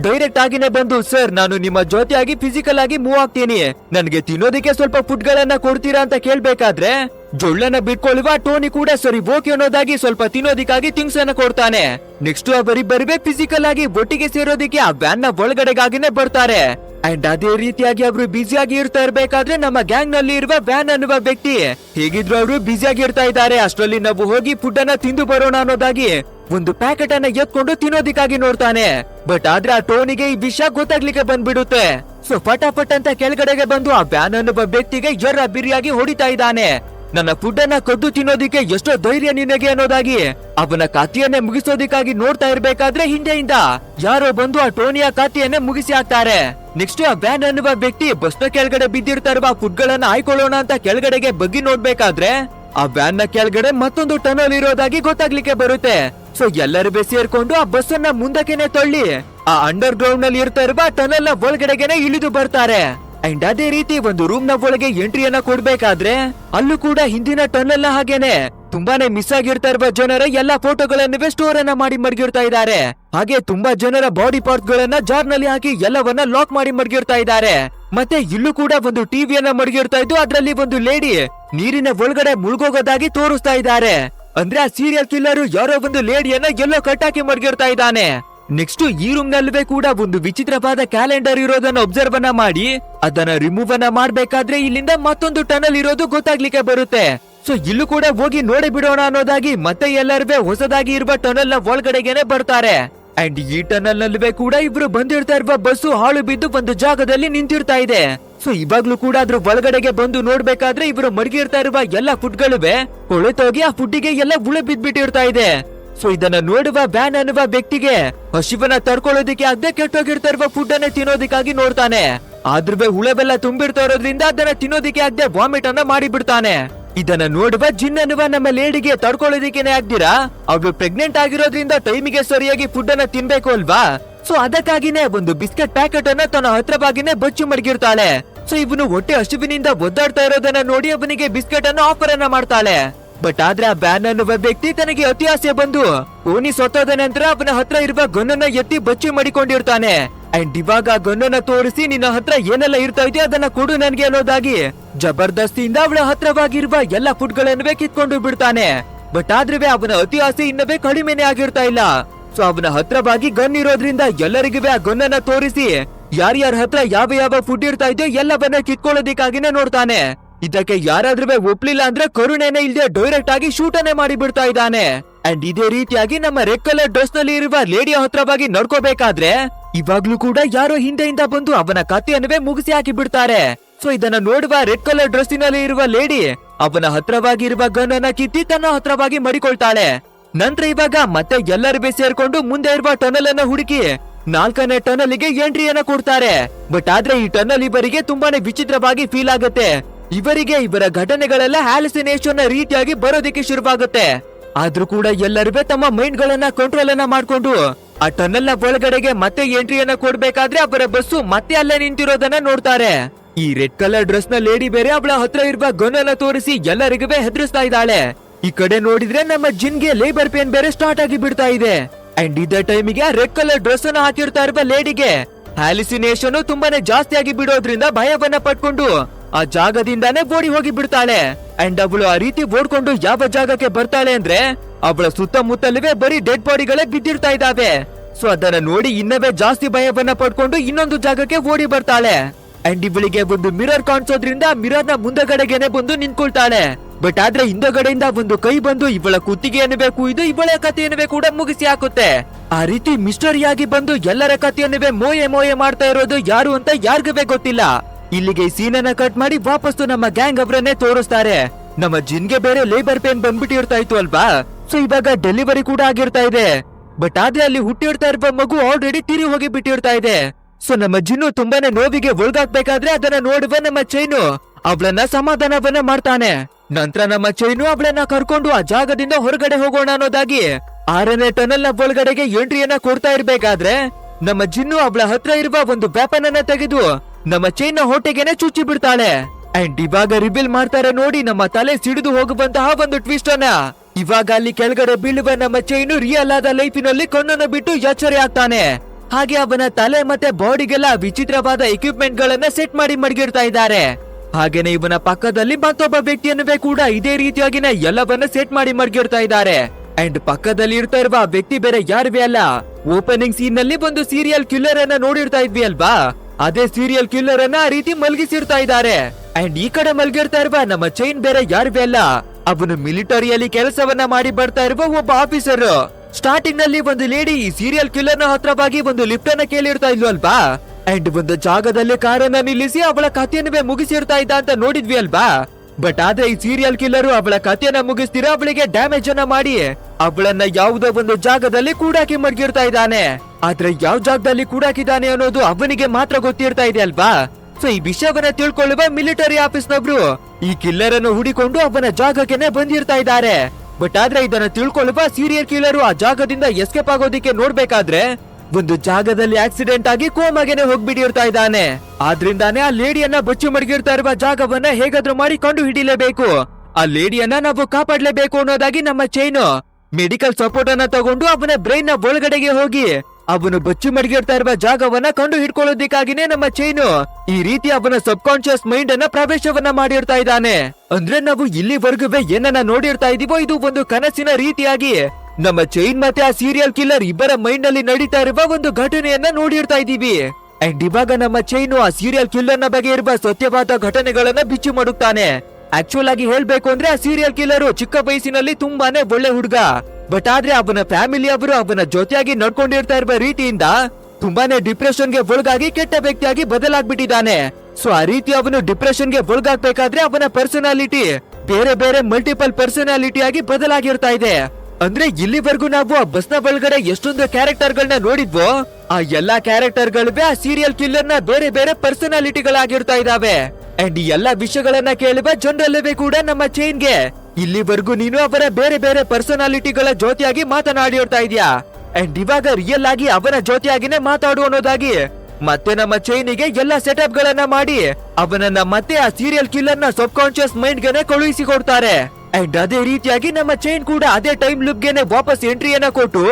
A: ಡೈರೆಕ್ಟ್ ಆಗಿನೇ ಬಂದು, ಸರ್, ನಾನು ನಿಮ್ಮ ಜೊತೆಯಾಗಿ ಫಿಸಿಕಲ್ ಆಗಿ ಮೂವ್ ಆಗ್ತೀನಿ. ನನ್ಗೆ ತಿನ್ನೋದಿಕ್ಕೆ ಸ್ವಲ್ಪ ಫುಡ್ ಗಳನ್ನ ಕೊಡ್ತೀರಾ ಅಂತ ಕೇಳ್ಬೇಕಾದ್ರೆ ಜೊಳ್ಳನ್ನ ಬಿಟ್ಕೊಳ್ಳುವ ಟೋನಿ ಕೂಡ ಸರಿ ಓಕೆ ಅನ್ನೋದಾಗಿ ಸ್ವಲ್ಪ ತಿನ್ನೋದಿಕ್ಕಾಗಿ ಥಿಂಗ್ಸ್ ಅನ್ನ ಕೊಡ್ತಾನೆ. ನೆಕ್ಸ್ಟ್ ಅವರಿಬ್ಬರಿಗೆ ಫಿಸಿಕಲ್ ಆಗಿ ಒಟ್ಟಿಗೆ ಸೇರೋದಿಕ್ಕೆ ಆ ವ್ಯಾನ್ನ ಒಳಗಡೆಗಾಗಿನೇ ಬರ್ತಾರೆ. ಅಂಡ್ ಅದೇ ರೀತಿಯಾಗಿ ಅವರು ಬ್ಯುಸಿಯಾಗಿ ಇರ್ತಾ ಇರ್ಬೇಕಾದ್ರೆ ನಮ್ಮ ಗ್ಯಾಂಗ್ನಲ್ಲಿ ಇರುವ ವ್ಯಾನ್ ಅನ್ನುವ ವ್ಯಕ್ತಿ. ಹೇಗಿದ್ರು ಅವರು ಬ್ಯುಸಿಯಾಗಿ ಇರ್ತಾ ಇದ್ದಾರೆ. ಅಷ್ಟರಲ್ಲಿ ನಾವು ಹೋಗಿ ಫುಡ್ ಅನ್ನ ತಿಂದು ಬರೋಣ ಅನ್ನೋದಾಗಿ ಒಂದು ಪ್ಯಾಕೆಟ್ ಅನ್ನ ಎತ್ಕೊಂಡು ತಿನ್ನೋದಿಕ್ಕಾಗಿ ನೋಡ್ತಾನೆ. ಬಟ್ ಆದ್ರೆ ಆ ಟೋನಿಗೆ ಈ ವಿಷಯ ಗೊತ್ತಾಗ್ಲಿಕ್ಕೆ ಬಂದ್ಬಿಡುತ್ತೆ. ಸೊ ಫಟಾಫಟ್ ಅಂತ ಕೆಳಗಡೆಗೆ ಬಂದು ಆ ಬ್ಯಾನ್ ಅನ್ನುವ ವ್ಯಕ್ತಿಗೆ ಜ್ವರ ಬಿರಿಯಾಗಿ ಹೊಡಿತಾ ಇದ್ದಾನೆ. ನನ್ನ ಫುಡ್ ಅನ್ನ ಕದ್ದು ತಿನ್ನೋದಿಕ್ಕೆ ಎಷ್ಟೋ ಧೈರ್ಯ ನಿನಗೆ ಅನ್ನೋದಾಗಿ. ಅವನ ಖಾತೆಯನ್ನೇ ಮುಗಿಸೋದಿಕ್ಕಾಗಿ ನೋಡ್ತಾ ಇರ್ಬೇಕಾದ್ರೆ ಹಿಂದೆಯಿಂದ. ಯಾರೋ ಬಂದು ಆ ಟೋನಿಯ ಖಾತೆಯನ್ನೇ ಮುಗಿಸಿ ಹಾಕ್ತಾರೆ. ನೆಕ್ಸ್ಟ್ ಆ ವ್ಯಾನ್ ಅನ್ನುವ ವ್ಯಕ್ತಿ ಬಸ್ನ ಕೆಳಗಡೆ ಬಿದ್ದಿರ್ತಾ ಇರುವ ಫುಡ್ ಗಳನ್ನ ಆಯ್ಕೊಳ್ಳೋಣ ಅಂತ ಕೆಳಗಡೆಗೆ ಬಗ್ಗಿ ನೋಡ್ಬೇಕಾದ್ರೆ ಆ ವ್ಯಾನ್ನ ಕೆಳಗಡೆ ಮತ್ತೊಂದು ಟನಲ್ ಇರೋದಾಗಿ ಗೊತ್ತಾಗ್ಲಿಕ್ಕೆ ಬರುತ್ತೆ. ಸೊ ಎಲ್ಲರೂ ಸೇರ್ಕೊಂಡು ಆ ಬಸ್ ಅನ್ನ ಮುಂದಕ್ಕೆನೆ ತಳ್ಳಿ. ಆ ಅಂಡರ್ ಗ್ರೌಂಡ್ನಲ್ಲಿ ಇರ್ತಾ ಇರುವ ಟನಲ್ನ ಒಳಗಡೆಗೆನೆ ಇಳಿದು ಬರ್ತಾರೆ. ಅಂಡ್ ಅದೇ ರೀತಿ ಒಂದು ರೂಮ್ನ ಒಳಗೆ ಎಂಟ್ರಿಯನ್ನ ಕೊಡ್ಬೇಕಾದ್ರೆ, ಅಲ್ಲೂ ಕೂಡ ಹಿಂದಿನ ಟನಲ್ನ ಹಾಗೇನೆ. ತುಂಬಾನೇ ಮಿಸ್ ಆಗಿರ್ತಾ ಇರುವ ಜನರ ಎಲ್ಲಾ ಫೋಟೋಗಳನ್ನ ಸ್ಟೋರ್ ಅನ್ನ ಮಾಡಿ ಮಡಗಿರ್ತಾ ಇದ್ದಾರೆ. ಹಾಗೆ ತುಂಬಾ ಜನರ ಬಾಡಿ ಪಾರ್ಟ್ಸ್ ಗಳನ್ನ ಜಾರ್ನಲ್ಲಿ ಹಾಕಿ ಎಲ್ಲವನ್ನ ಲಾಕ್ ಮಾಡಿ ಮಡಗಿರ್ತಾ ಇದ್ದಾರೆ. ಮತ್ತೆ ಇಲ್ಲೂ ಕೂಡ ಒಂದು ಟಿವಿಯನ್ನ ಮಡಗಿರ್ತಾ ಇದ್ದು ಅದರಲ್ಲಿ ಒಂದು ಲೇಡಿ ನೀರಿನ ಒಳಗಡೆ ಮುಳುಗೋಗೋದಾಗಿ ತೋರಿಸ್ತಾ ಇದ್ದಾರೆ. ಅಂದ್ರೆ ಆ ಸೀರಿಯಲ್ ಕಿಲ್ಲರ್ ಯಾರೋ ಒಂದು ಲೇಡಿಯನ್ನ ಎಲ್ಲೋ ಕಟ್ಟಾಕಿ ಮಡಗಿರ್ತಾ ಇದ್ದಾನೆ. ನೆಕ್ಸ್ಟ್ ಈ ರೂಮ್ ನಲ್ಲೂ ಕೂಡ ಒಂದು ವಿಚಿತ್ರವಾದ ಕ್ಯಾಲೆಂಡರ್ ಇರೋದನ್ನ ಒಬ್ಸರ್ವ್ ಅನ್ನ ಮಾಡಿ, ಅದನ್ನ ರಿಮೂವ್ ಅನ್ನ ಮಾಡ್ಬೇಕಾದ್ರೆ ಇಲ್ಲಿಂದ ಮತ್ತೊಂದು ಟನಲ್ ಇರೋದು ಗೊತ್ತಾಗ್ಲಿಕ್ಕೆ ಬರುತ್ತೆ. ಸೊ ಇಲ್ಲೂ ಕೂಡ ಹೋಗಿ ನೋಡಿ ಬಿಡೋಣ ಅನ್ನೋದಾಗಿ ಮತ್ತೆ ಎಲ್ಲರೂ ಹೊಸದಾಗಿ ಇರುವ ಟನಲ್ನ ಒಳಗಡೆಗೆನೆ ಬರ್ತಾರೆ. ಅಂಡ್ ಈ ಟನಲ್ ನಲ್ಲೂ ಕೂಡ ಇಬ್ರು ಬಂದಿರ್ತಾ ಇರುವ ಬಸ್ಸು ಹಾಳು ಬಿದ್ದು ಒಂದು ಜಾಗದಲ್ಲಿ ನಿಂತಿರ್ತಾ ಇದೆ. ಸೊ ಇವಾಗ್ಲೂ ಕೂಡ ಅದ್ರ ಒಳಗಡೆಗೆ ಬಂದು ನೋಡ್ಬೇಕಾದ್ರೆ ಇವರು ಮಡಗಿರ್ತಾ ಇರುವ ಎಲ್ಲ ಫುಡ್ಗಳುವೆ ಕೊಳೆತೋಗಿ ಆ ಫುಡ್ಡಿಗೆ ಎಲ್ಲ ಉಳೆ ಬಿದ್ಬಿಟ್ಟಿರ್ತಾ ಇದೆ. ಸೊ ಇದನ್ನ ನೋಡುವ ಬ್ಯಾನ್ ಅನ್ನುವ ವ್ಯಕ್ತಿಗೆ ಹಸಿವನ್ನ ತಡ್ಕೊಳ್ಳೋದಿಕ್ಕೆ ಅದೇ ಕೆಟ್ಟೋಗಿರ್ತಾ ಇರುವ ಫುಡ್ ಅನ್ನ ತಿನ್ನೋದಿಕ್ಕಾಗಿ ನೋಡ್ತಾನೆ. ಆದ್ರೂ ಹುಳೆಬೆಲ್ಲ ತುಂಬಿರ್ತಾ ಇರೋದ್ರಿಂದ ಅದನ್ನ ತಿನ್ನೋದಿಕ್ಕೆ ಆಗದೆ ವಾಮಿಟ್ ಅನ್ನ ಮಾಡಿ ಬಿಡ್ತಾನೆ ಇದನ್ನ ನೋಡುವ ಜಿನ್ ಅನ್ನುವ ನಮ್ಮ ಲೇಡಿಗೆ ತಡ್ಕೊಳ್ಳೋದಿಕ್ಕೇನೆ ಆಗ್ದಿರಾ ಅವಳು ಪ್ರೆಗ್ನೆಂಟ್ ಆಗಿರೋದ್ರಿಂದ ಟೈಮಿಗೆ ಸರಿಯಾಗಿ ಫುಡ್ ಅನ್ನ ತಿನ್ಬೇಕು ಅಲ್ವಾ? ಸೊ ಅದಕ್ಕಾಗಿನೇ ಒಂದು ಬಿಸ್ಕೆಟ್ ಪ್ಯಾಕೆಟ್ ಅನ್ನ ತನ್ನ ಹತ್ರವಾಗಿನೇ ಬಚ್ಚು ಮಡಗಿರ್ತಾಳೆ. ಸೊ ಇವನು ಹೊಟ್ಟೆ ಹಸುವಿನಿಂದ ಒದ್ದಾಡ್ತಾ ಇರೋದನ್ನ ನೋಡಿ ಅವನಿಗೆ ಬಿಸ್ಕೆಟ್ ಅನ್ನ ಆಫರ್ ಅನ್ನ ಮಾಡ್ತಾಳೆ. ಬಟ್ ಆದ್ರೆ ಆ ಬ್ಯಾನ್ ಅನ್ನುವ ವ್ಯಕ್ತಿ ತನಗೆ ಅತಿ ಆಸೆ ಬಂದು ಓನಿ ಸೊತ್ತೋದ ನಂತರ ಅವನ ಹತ್ರ ಇರುವ ಗನ್ನನ್ನ ಎತ್ತಿ ಬಚ್ಚಿ ಮಡಿಕೊಂಡಿರ್ತಾನೆ. ಅಂಡ್ ಇವಾಗ ಗನ್ನನ್ನ ತೋರಿಸಿ ನಿನ್ನ ಹತ್ರ ಏನೆಲ್ಲ ಇರ್ತಾ ಇದೆಯೋ ಅದನ್ನ ಕೊಡು ನನ್ಗೆ ಅನ್ನೋದಾಗಿ. ಜಬರ್ದಸ್ತಿಯಿಂದ ಅವಳ ಹತ್ರವಾಗಿರುವ ಎಲ್ಲ ಫುಡ್ ಗಳನ್ನವೇ ಕಿತ್ಕೊಂಡು ಬಿಡ್ತಾನೆ. ಬಟ್ ಆದ್ರೆ ಅವನ ಅತಿ ಆಸೆ ಇನ್ನವೇ ಕಡಿಮೆನೆ ಆಗಿರ್ತಾ ಇಲ್ಲ. ಸೊ ಅವನ ಹತ್ರವಾಗಿ ಗನ್ ಇರೋದ್ರಿಂದ ಎಲ್ಲರಿಗೂ ಆ ಗನ್ನನ್ನ ತೋರಿಸಿ ಯಾರ್ಯಾರ ಹತ್ರ ಯಾವ ಯಾವ ಫುಡ್ ಇರ್ತಾ ಇದೆಯೋ ಎಲ್ಲವನ್ನ ಕಿತ್ಕೊಳ್ಳೋದಿಕ್ಕಾಗಿನೇ ನೋಡ್ತಾನೆ. ಇದಕ್ಕೆ ಯಾರಾದ್ರೂ ಒಪ್ಲಿಲ್ಲ ಅಂದ್ರೆ ಕರುಣೆನೆ ಇಲ್ದೆ ಡೈರೆಕ್ಟ್ ಆಗಿ ಶೂಟನೆ ಮಾಡಿ ಬಿಡ್ತಾ ಇದ್ದಾನೆ. ಅಂಡ್ ಇದೇ ರೀತಿಯಾಗಿ ನಮ್ಮ ರೆಡ್ ಕಲರ್ ಡ್ರೆಸ್ನಲ್ಲಿ ಇರುವ ಲೇಡಿಯ ಹತ್ರವಾಗಿ ನಡ್ಕೋಬೇಕಾದ್ರೆ ಇವಾಗ್ಲೂ ಕೂಡ ಯಾರೋ ಹಿಂದೆಯಿಂದ ಬಂದು ಅವನ ಕತೆಯನ್ನುವೇ ಮುಗಿಸಿ ಹಾಕಿ ಬಿಡ್ತಾರೆ ಸೊ ಇದನ್ನ ನೋಡುವ ರೆಡ್ ಕಲರ್ ಡ್ರೆಸ್ಸಿನಲ್ಲಿ ಇರುವ ಲೇಡಿ, ಅವನ ಹತ್ರವಾಗಿರುವ ಗನ್ ಅನ್ನ ಕಿತ್ತಿ ತನ್ನ ಹತ್ರವಾಗಿ ಮಡಿಕೊಳ್ತಾಳೆ. ನಂತರ ಇವಾಗ ಮತ್ತೆ ಎಲ್ಲರೂ ಸೇರ್ಕೊಂಡು ಮುಂದೆ ಇರುವ ಟನಲ್ ಅನ್ನ ಹುಡುಕಿ, ನಾಲ್ಕನೇ ಟನಲ್ಗೆ ಎಂಟ್ರಿಯನ್ನ ಕೊಡ್ತಾರೆ. ಬಟ್ ಆದ್ರೆ ಈ ಟನಲ್ ಇವರಿಗೆ ತುಂಬಾನೇ ವಿಚಿತ್ರವಾಗಿ ಫೀಲ್ ಆಗುತ್ತೆ. ಇವರಿಗೆ ಇವರ ಘಟನೆಗಳೆಲ್ಲ ಹ್ಯಾಲಿಸಿನೇಷನ್ ರೀತಿಯಾಗಿ ಬರೋದಕ್ಕೆ ಶುರುವಾಗುತ್ತೆ. ಆದ್ರೂ ಕೂಡ ಎಲ್ಲರೂ ತಮ್ಮ ಮೈಂಡ್ ಗಳನ್ನ ಕಂಟ್ರೋಲ್ ಅನ್ನ ಮಾಡ್ಕೊಂಡು, ಆ ಟನಲ್ನ ಒಳಗಡೆಗೆ ಮತ್ತೆ ಎಂಟ್ರಿಯನ್ನ ಕೊಡ್ಬೇಕಾದ್ರೆ ಅವರ ಬಸ್ಸು ಮತ್ತೆ ಅಲ್ಲೇ ನಿಂತಿರೋದನ್ನ ನೋಡ್ತಾರೆ. ಈ ರೆಡ್ ಕಲರ್ ಡ್ರೆಸ್ನ ಲೇಡಿ ಬೇರೆ ಅವಳ ಹತ್ರ ಇರುವ ಗನ್ನನ್ನ ತೋರಿಸಿ ಎಲ್ಲರಿಗೂ ಹೆದರಿಸ್ತಾ ಇದ್ದಾಳೆ. ಈ ಕಡೆ ನೋಡಿದ್ರೆ ನಮ್ಮ ಜಿನ್ಗೆ ಲೇಬರ್ ಪೇನ್ ಬೇರೆ ಸ್ಟಾರ್ಟ್ ಆಗಿ ಬಿಡ್ತಾ ಇದೆ. ಅಂಡ್ ಇದೇ ಟೈಮಿಗೆ ರೆಡ್ ಕಲರ್ ಡ್ರೆಸ್ ಅನ್ನು ಹಾಕಿರ್ತಾ ಇರುವ ಲೇಡಿಗೆ ಹ್ಯಾಲಿಸಿನೇಷನ್ ತುಂಬಾನೇ ಜಾಸ್ತಿ ಆಗಿ ಬಿಡೋದ್ರಿಂದ ಭಯವನ್ನ ಪಟ್ಕೊಂಡು ಆ ಜಾಗದಿಂದಾನೇ ಓಡಿ ಹೋಗಿ ಬಿಡ್ತಾಳೆ. ಅಂಡ್ ಅವಳು ಆ ರೀತಿ ಓಡ್ಕೊಂಡು ಯಾವ ಜಾಗಕ್ಕೆ ಬರ್ತಾಳೆ ಅಂದ್ರೆ ಅವಳ ಸುತ್ತಮುತ್ತಲಿವೇ ಬರೀ ಡೆಡ್ ಬಾಡಿಗಳೇ ಬಿದ್ದಿರ್ತಾ ಇದಾವೆ ಸೊ ಅದನ್ನ ನೋಡಿ ಇನ್ನವೇ ಜಾಸ್ತಿ ಭಯವನ್ನ ಪಡ್ಕೊಂಡು ಇನ್ನೊಂದು ಜಾಗಕ್ಕೆ ಓಡಿ ಬರ್ತಾಳೆ. ಅಂಡ್ ಇವಳಿಗೆ ಒಂದು ಮಿರರ್ ಕಾಣಿಸೋದ್ರಿಂದ ಮಿರರ್ನ ಮುಂದಗಡೆಗೆನೆ ಬಂದು ನಿಂತ್ಕೊಳ್ತಾಳೆ. ಬಟ್ ಆದ್ರೆ ಹಿಂದಗಡೆಯಿಂದ ಒಂದು ಕೈ ಬಂದು ಇವಳ ಕುತ್ತಿಗೆ ಅನ್ನಬೇಕು ಇದು ಇವಳ ಕಥೆಯನ್ನುವೆ ಕೂಡ ಮುಗಿಸಿ ಹಾಕುತ್ತೆ. ಆ ರೀತಿ ಮಿಸ್ಟರಿಯಾಗಿ ಬಂದು ಎಲ್ಲರ ಕಥೆಯನ್ನುವೆ ಮೋಯೆ ಮೋಯೆ ಮಾಡ್ತಾ ಇರೋದು ಯಾರು ಅಂತ ಯಾರಿಗೂ ಗೊತ್ತಿಲ್ಲ. ಇಲ್ಲಿಗೆ ಸೀನನ್ನ ಕಟ್ ಮಾಡಿ ವಾಪಸ್ಸು ನಮ್ಮ ಗ್ಯಾಂಗ್ ಅವರನ್ನೇ ತೋರಿಸ್ತಾರೆ. ನಮ್ಮ ಜಿನ್ಗೆ ಬೇರೆ ಲೇಬರ್ ಪೇನ್ ಬಂದ್ಬಿಟ್ಟಿರ್ತಾ ಇತ್ತು ಅಲ್ವಾ? ಸೊ ಇವಾಗ ಡೆಲಿವರಿ ಕೂಡ ಆಗಿರ್ತಾ ಇದೆ. ಬಟ್ ಆದ್ರೆ ಅಲ್ಲಿ ಹುಟ್ಟಿರ್ತಾ ಇರುವ ಮಗು ಆಲ್ರೆಡಿ ತಿರಿ ಹೋಗಿ ಬಿಟ್ಟಿರ್ತಾ ಇದೆ. ಸೊ ನಮ್ಮ ಜಿನ್ನು ತುಂಬಾನೇ ನೋವಿಗೆ ಒಳಗಾಗ್ಬೇಕಾದ್ರೆ ಅದನ್ನ ನೋಡುವ ನಮ್ಮ ಚೈನು. ಅವಳನ್ನ ಸಮಾಧಾನವನ್ನ ಮಾಡ್ತಾನೆ. ನಂತರ ನಮ್ಮ ಚೈನು ಅವಳನ್ನ ಕರ್ಕೊಂಡು ಆ ಜಾಗದಿಂದ ಹೊರಗಡೆ ಹೋಗೋಣ ಅನ್ನೋದಾಗಿ ಆರನೇ ಟನಲ್ನ ಒಳಗಡೆಗೆ ಎಂಟ್ರಿಯನ್ನ ಕೊಡ್ತಾ ಇರ್ಬೇಕಾದ್ರೆ ನಮ್ಮ ಜಿನ್ನು ಅವಳ ಹತ್ರ ಇರುವ ಒಂದು ವ್ಯಾಪನ ತೆಗೆದು ನಮ್ಮ ಚೈನ್ನ ಹೊಟ್ಟೆಗೆನೆ ಚುಚ್ಚಿ ಬಿಡ್ತಾಳೆ. ಅಂಡ್ ಇವಾಗ ರಿಬಿಲ್ ಮಾಡ್ತಾರೆ ನೋಡಿ ನಮ್ಮ ತಲೆ ಸಿಡಿದು ಹೋಗುವಂತಹ ಒಂದು ಟ್ವಿಸ್ಟ್ ಅನ್ನ. ಇವಾಗ ಅಲ್ಲಿ ಕೆಳಗಡೆ ಬೀಳುವ ನಮ್ಮ ಚೈನು ರಿಯಲ್ ಆದ ಲೈಫಿನಲ್ಲಿ ಕಣ್ಣನ್ನು ಬಿಟ್ಟು ಎಚ್ಚರಿ ಆಗ್ತಾನೆ. ಹಾಗೆ ಅವನ ತಲೆ ಮತ್ತೆ ಬಾಡಿಗೆಲ್ಲ ವಿಚಿತ್ರವಾದ ಎಕ್ವಿಪ್ಮೆಂಟ್ ಗಳನ್ನ ಸೆಟ್ ಮಾಡಿ ಮಡಗಿರ್ತಾ ಇದ್ದಾರೆ. ಹಾಗೇನೆ ಇವನ ಪಕ್ಕದಲ್ಲಿ ಮತ್ತೊಬ್ಬ ವ್ಯಕ್ತಿಯನ್ನು ಕೂಡ ಇದೇ ರೀತಿಯಾಗಿನ ಎಲ್ಲವನ್ನ ಸೆಟ್ ಮಾಡಿ ಮಡಗಿರ್ತಾ ಇದ್ದಾರೆ. ಅಂಡ್ ಪಕ್ಕದಲ್ಲಿ ಇರ್ತಾ ಇರುವ ವ್ಯಕ್ತಿ ಬೇರೆ ಯಾರಿವೆ ಅಲ್ಲ. ಓಪನಿಂಗ್ ಸೀನ್ನಲ್ಲಿ ಒಂದು ಸೀರಿಯಲ್ ಕಿಲ್ಲರ್ ಅನ್ನ ನೋಡಿರ್ತಾ ಇದ್ವಿ ಅಲ್ವಾ? ಅದೇ ಸೀರಿಯಲ್ ಕಿಲ್ಲರ್ ಅನ್ನ ಆ ರೀತಿ ಮಲಗಿಸಿರ್ತಾ ಇದ್ದಾರೆ. ಅಂಡ್ ಈ ಕಡೆ ಮಲಗಿರ್ತಾ ಇರುವ ನಮ್ಮ ಚೈನ್ ಬೇರೆ ಯಾರಿವೆ ಅಲ್ಲ. ಅವನು ಮಿಲಿಟರಿಯಲ್ಲಿ ಕೆಲಸವನ್ನ ಮಾಡಿ ಬರ್ತಾ ಇರುವ ಒಬ್ಬ ಆಫೀಸರ್ ಸ್ಟಾರ್ಟಿಂಗ್ನಲ್ಲಿ ಒಂದು ಲೇಡಿ ಈ ಸೀರಿಯಲ್ ಕಿಲ್ಲರ್ನ ಹತ್ರವಾಗಿ ಒಂದು ಲಿಫ್ಟ್ ಅನ್ನ ಕೇಳಿರ್ತಾ ಇದ್ಲು ಅಲ್ವಾ? ಅಂಡ್ ಒಂದು ಜಾಗದಲ್ಲಿ ಕಾರನ್ನ ನಿಲ್ಲಿಸಿ ಅವಳ ಕಥೆಯನ್ನೇ ಮುಗಿಸಿರ್ತಾ ಇದ್ದ ಅಂತ ನೋಡಿದ್ವಿ ಅಲ್ವಾ? ಬಟ್ ಆದ್ರೆ ಈ ಸೀರಿಯಲ್ ಕಿಲ್ಲರು ಅವಳ ಕಥೆಯನ್ನ ಮುಗಿಸ್ತೀರಾ ಅವಳಿಗೆ ಡ್ಯಾಮೇಜ್ ಅನ್ನ ಮಾಡಿ? ಅವಳನ್ನ ಯಾವುದೋ ಒಂದು ಜಾಗದಲ್ಲಿ ಕೂಡಾಕಿ ಮಡಗಿರ್ತಾ ಇದ್ದಾನೆ. ಆದ್ರೆ ಯಾವ ಜಾಗದಲ್ಲಿ ಕೂಡಾಕಿದ್ದಾನೆ ಅನ್ನೋದು ಅವನಿಗೆ ಮಾತ್ರ ಗೊತ್ತಿರ್ತಾ ಇದೆ ಅಲ್ವಾ? ಸೊ ಈ ವಿಷಯವನ್ನ ತಿಳ್ಕೊಳ್ಳುವ ಮಿಲಿಟರಿ ಆಫೀಸ್ನವ್ರು ಈ ಕಿಲ್ಲರ್ ಅನ್ನು ಹುಡಿಕೊಂಡು ಅವನ ಜಾಗಕ್ಕೆನೆ ಬಂದಿರ್ತಾ ಇದ್ದಾರೆ. ಬಟ್ ಆದ್ರೆ ಇದನ್ನ ತಿಳ್ಕೊಳ್ಳುವ ಸೀರಿಯಲ್ ಕಿಲ್ಲರು ಆ ಜಾಗದಿಂದ ಎಸ್ಕೇಪ್ ಆಗೋದಿಕ್ಕೆ ನೋಡ್ಬೇಕಾದ್ರೆ ಒಂದು ಜಾಗದಲ್ಲಿ ಆಕ್ಸಿಡೆಂಟ್ ಆಗಿ ಕೋಮಾಗೆನೆ ಹೋಗ್ಬಿಟ್ಟಿರ್ತಾ ಇದ್ದಾನೆ. ಆದ್ರಿಂದಾನೆ ಆ ಲೇಡಿಯನ್ನ ಬಚ್ಚು ಮಡಗಿರ್ತಾ ಇರುವ ಜಾಗವನ್ನ ಹೇಗಾದ್ರೂ ಮಾಡಿ ಕಂಡು ಹಿಡಿಲೇಬೇಕು ಆ ಲೇಡಿಯನ್ನ ನಾವು ಕಾಪಾಡ್ಲೇಬೇಕು ಅನ್ನೋದಾಗಿ ನಮ್ಮ ಚೈನು ಮೆಡಿಕಲ್ ಸಪೋರ್ಟ್ ಅನ್ನ ತಗೊಂಡು ಅವನ ಬ್ರೈನ್ನ ಒಳಗಡೆಗೆ ಹೋಗಿ ಅವನು ಬಚ್ಚು ಮಡಗಿರ್ತಾ ಇರುವ ಜಾಗವನ್ನ ಕಂಡು ಹಿಡ್ಕೊಳ್ಳೋದಿಕ್ಕಾಗಿನೇ ನಮ್ಮ ಚೈನು. ಈ ರೀತಿ ಅವನ ಸಬ್ ಕಾನ್ಶಿಯಸ್ ಮೈಂಡ್ ಅನ್ನ ಪ್ರವೇಶವನ್ನ ಮಾಡಿರ್ತಾ ಇದ್ದಾನೆ. ಅಂದ್ರೆ ನಾವು ಇಲ್ಲಿವರೆಗೂ ಏನನ್ನ ನೋಡಿರ್ತಾ ಇದೀವೋ ಇದು ಒಂದು ಕನಸಿನ ರೀತಿಯಾಗಿ. ನಮ್ಮ ಚೈನ್ ಮತ್ತೆ ಆ ಸೀರಿಯಲ್ ಕಿಲ್ಲರ್ ಇಬ್ಬರ ಮೈಂಡ್ನಲ್ಲಿ ನಡೀತಾ ಇರುವ ಒಂದು ಘಟನೆಯನ್ನ ನೋಡಿರ್ತಾ ಇದೀವಿ. ಅಂಡ್ ಇವಾಗ ನಮ್ಮ ಚೈನು ಆ ಸೀರಿಯಲ್ ಕಿಲ್ಲರ್ ಬಗ್ಗೆ ಇರುವ ಸತ್ಯವಾದ ಘಟನೆಗಳನ್ನ ಬಿಚ್ಚಿ ಮಾಡುತ್ತಾನೆ. ಆಕ್ಚುಲ್ ಆಗಿ ಹೇಳ್ಬೇಕು ಅಂದ್ರೆ ಆ ಸೀರಿಯಲ್ ಕಿಲ್ಲರು ಚಿಕ್ಕ ವಯಸ್ಸಿನಲ್ಲಿ ತುಂಬಾನೇ ಒಳ್ಳೆ ಹುಡುಗ. ಬಟ್ ಆದ್ರೆ ಅವನ ಫ್ಯಾಮಿಲಿ ಅವರು ಅವನ ಜೊತೆಯಾಗಿ ನಡ್ಕೊಂಡಿರ್ತಾ ಇರುವ ರೀತಿಯಿಂದ ತುಂಬಾನೇ ಡಿಪ್ರೆಷನ್ಗೆ ಒಳಗಾಗಿ ಕೆಟ್ಟ ವ್ಯಕ್ತಿಯಾಗಿ ಬದಲಾಗ್ಬಿಟ್ಟಿದ್ದಾನೆ. ಸೊ ಆ ರೀತಿ ಅವನು ಡಿಪ್ರೆಷನ್ಗೆ ಒಳಗಾಗ್ಬೇಕಾದ್ರೆ ಅವನ ಪರ್ಸನಾಲಿಟಿ ಬೇರೆ ಬೇರೆ ಮಲ್ಟಿಪಲ್ ಪರ್ಸನಾಲಿಟಿ ಆಗಿ ಬದಲಾಗಿರ್ತಾ ಇದೆ. ಅಂದ್ರೆ ಇಲ್ಲಿವರೆಗೂ ನಾವು ಆ ಬಸ್ನ ಒಳಗಡೆ ಎಷ್ಟೊಂದು ಕ್ಯಾರೆಕ್ಟರ್ ಗಳನ್ನ ನೋಡಿದ್ವೋ, ಆ ಎಲ್ಲಾ ಕ್ಯಾರೆಕ್ಟರ್ ಗಳವೆ, ಆ ಸೀರಿಯಲ್ ಕಿಲ್ಲರ್ನ ಬೇರೆ ಬೇರೆ ಪರ್ಸನಾಲಿಟಿಗಳಾಗಿರ್ತಾ ಇದಾವೆ ಅಂಡ್ ಎಲ್ಲ ವಿಷಯಗಳನ್ನ ಕೇಳುವ ಜನರಲ್ಲವೇ ಕೂಡ ನಮ್ಮ ಚೈನ್ಗೆ ಇಲ್ಲಿವರೆಗೂ ನೀನು ಅವರ ಬೇರೆ ಬೇರೆ ಪರ್ಸನಾಲಿಟಿಗಳ ಜೊತೆಯಾಗಿ ಮಾತನಾಡಿರ್ತಾ ಇದೀಯಾ? ಅಂಡ್ ಇವಾಗ ರಿಯಲ್ ಆಗಿ ಅವನ ಜೊತೆಯಾಗಿನೇ ಮಾತಾಡು ಅನ್ನೋದಾಗಿ. ಮತ್ತೆ ನಮ್ಮ ಚೈನಿಗೆ ಎಲ್ಲಾ ಸೆಟಪ್ ಗಳನ್ನ ಮಾಡಿ. ಅವನನ್ನ ಮತ್ತೆ ಆ ಸೀರಿಯಲ್ ಕಿಲ್ಲರ್ನ ಸಬ್ ಕಾನ್ಶಿಯಸ್ ಮೈಂಡ್ ಗೆನೆ ಕಳುಹಿಸಿ ಕೊಡ್ತಾರೆ. ಅಂಡ್ ಅದೇ ರೀತಿಯಾಗಿ ನಮ್ಮ ಚೈನ್ ಕೂಡ ಅದೇ ಟೈಮ್ ಲೂಪ್ ಗೆನೆ ವಾಪಸ್ ಎಂಟ್ರಿಯನ್ನ ಕೊಟ್ಟು,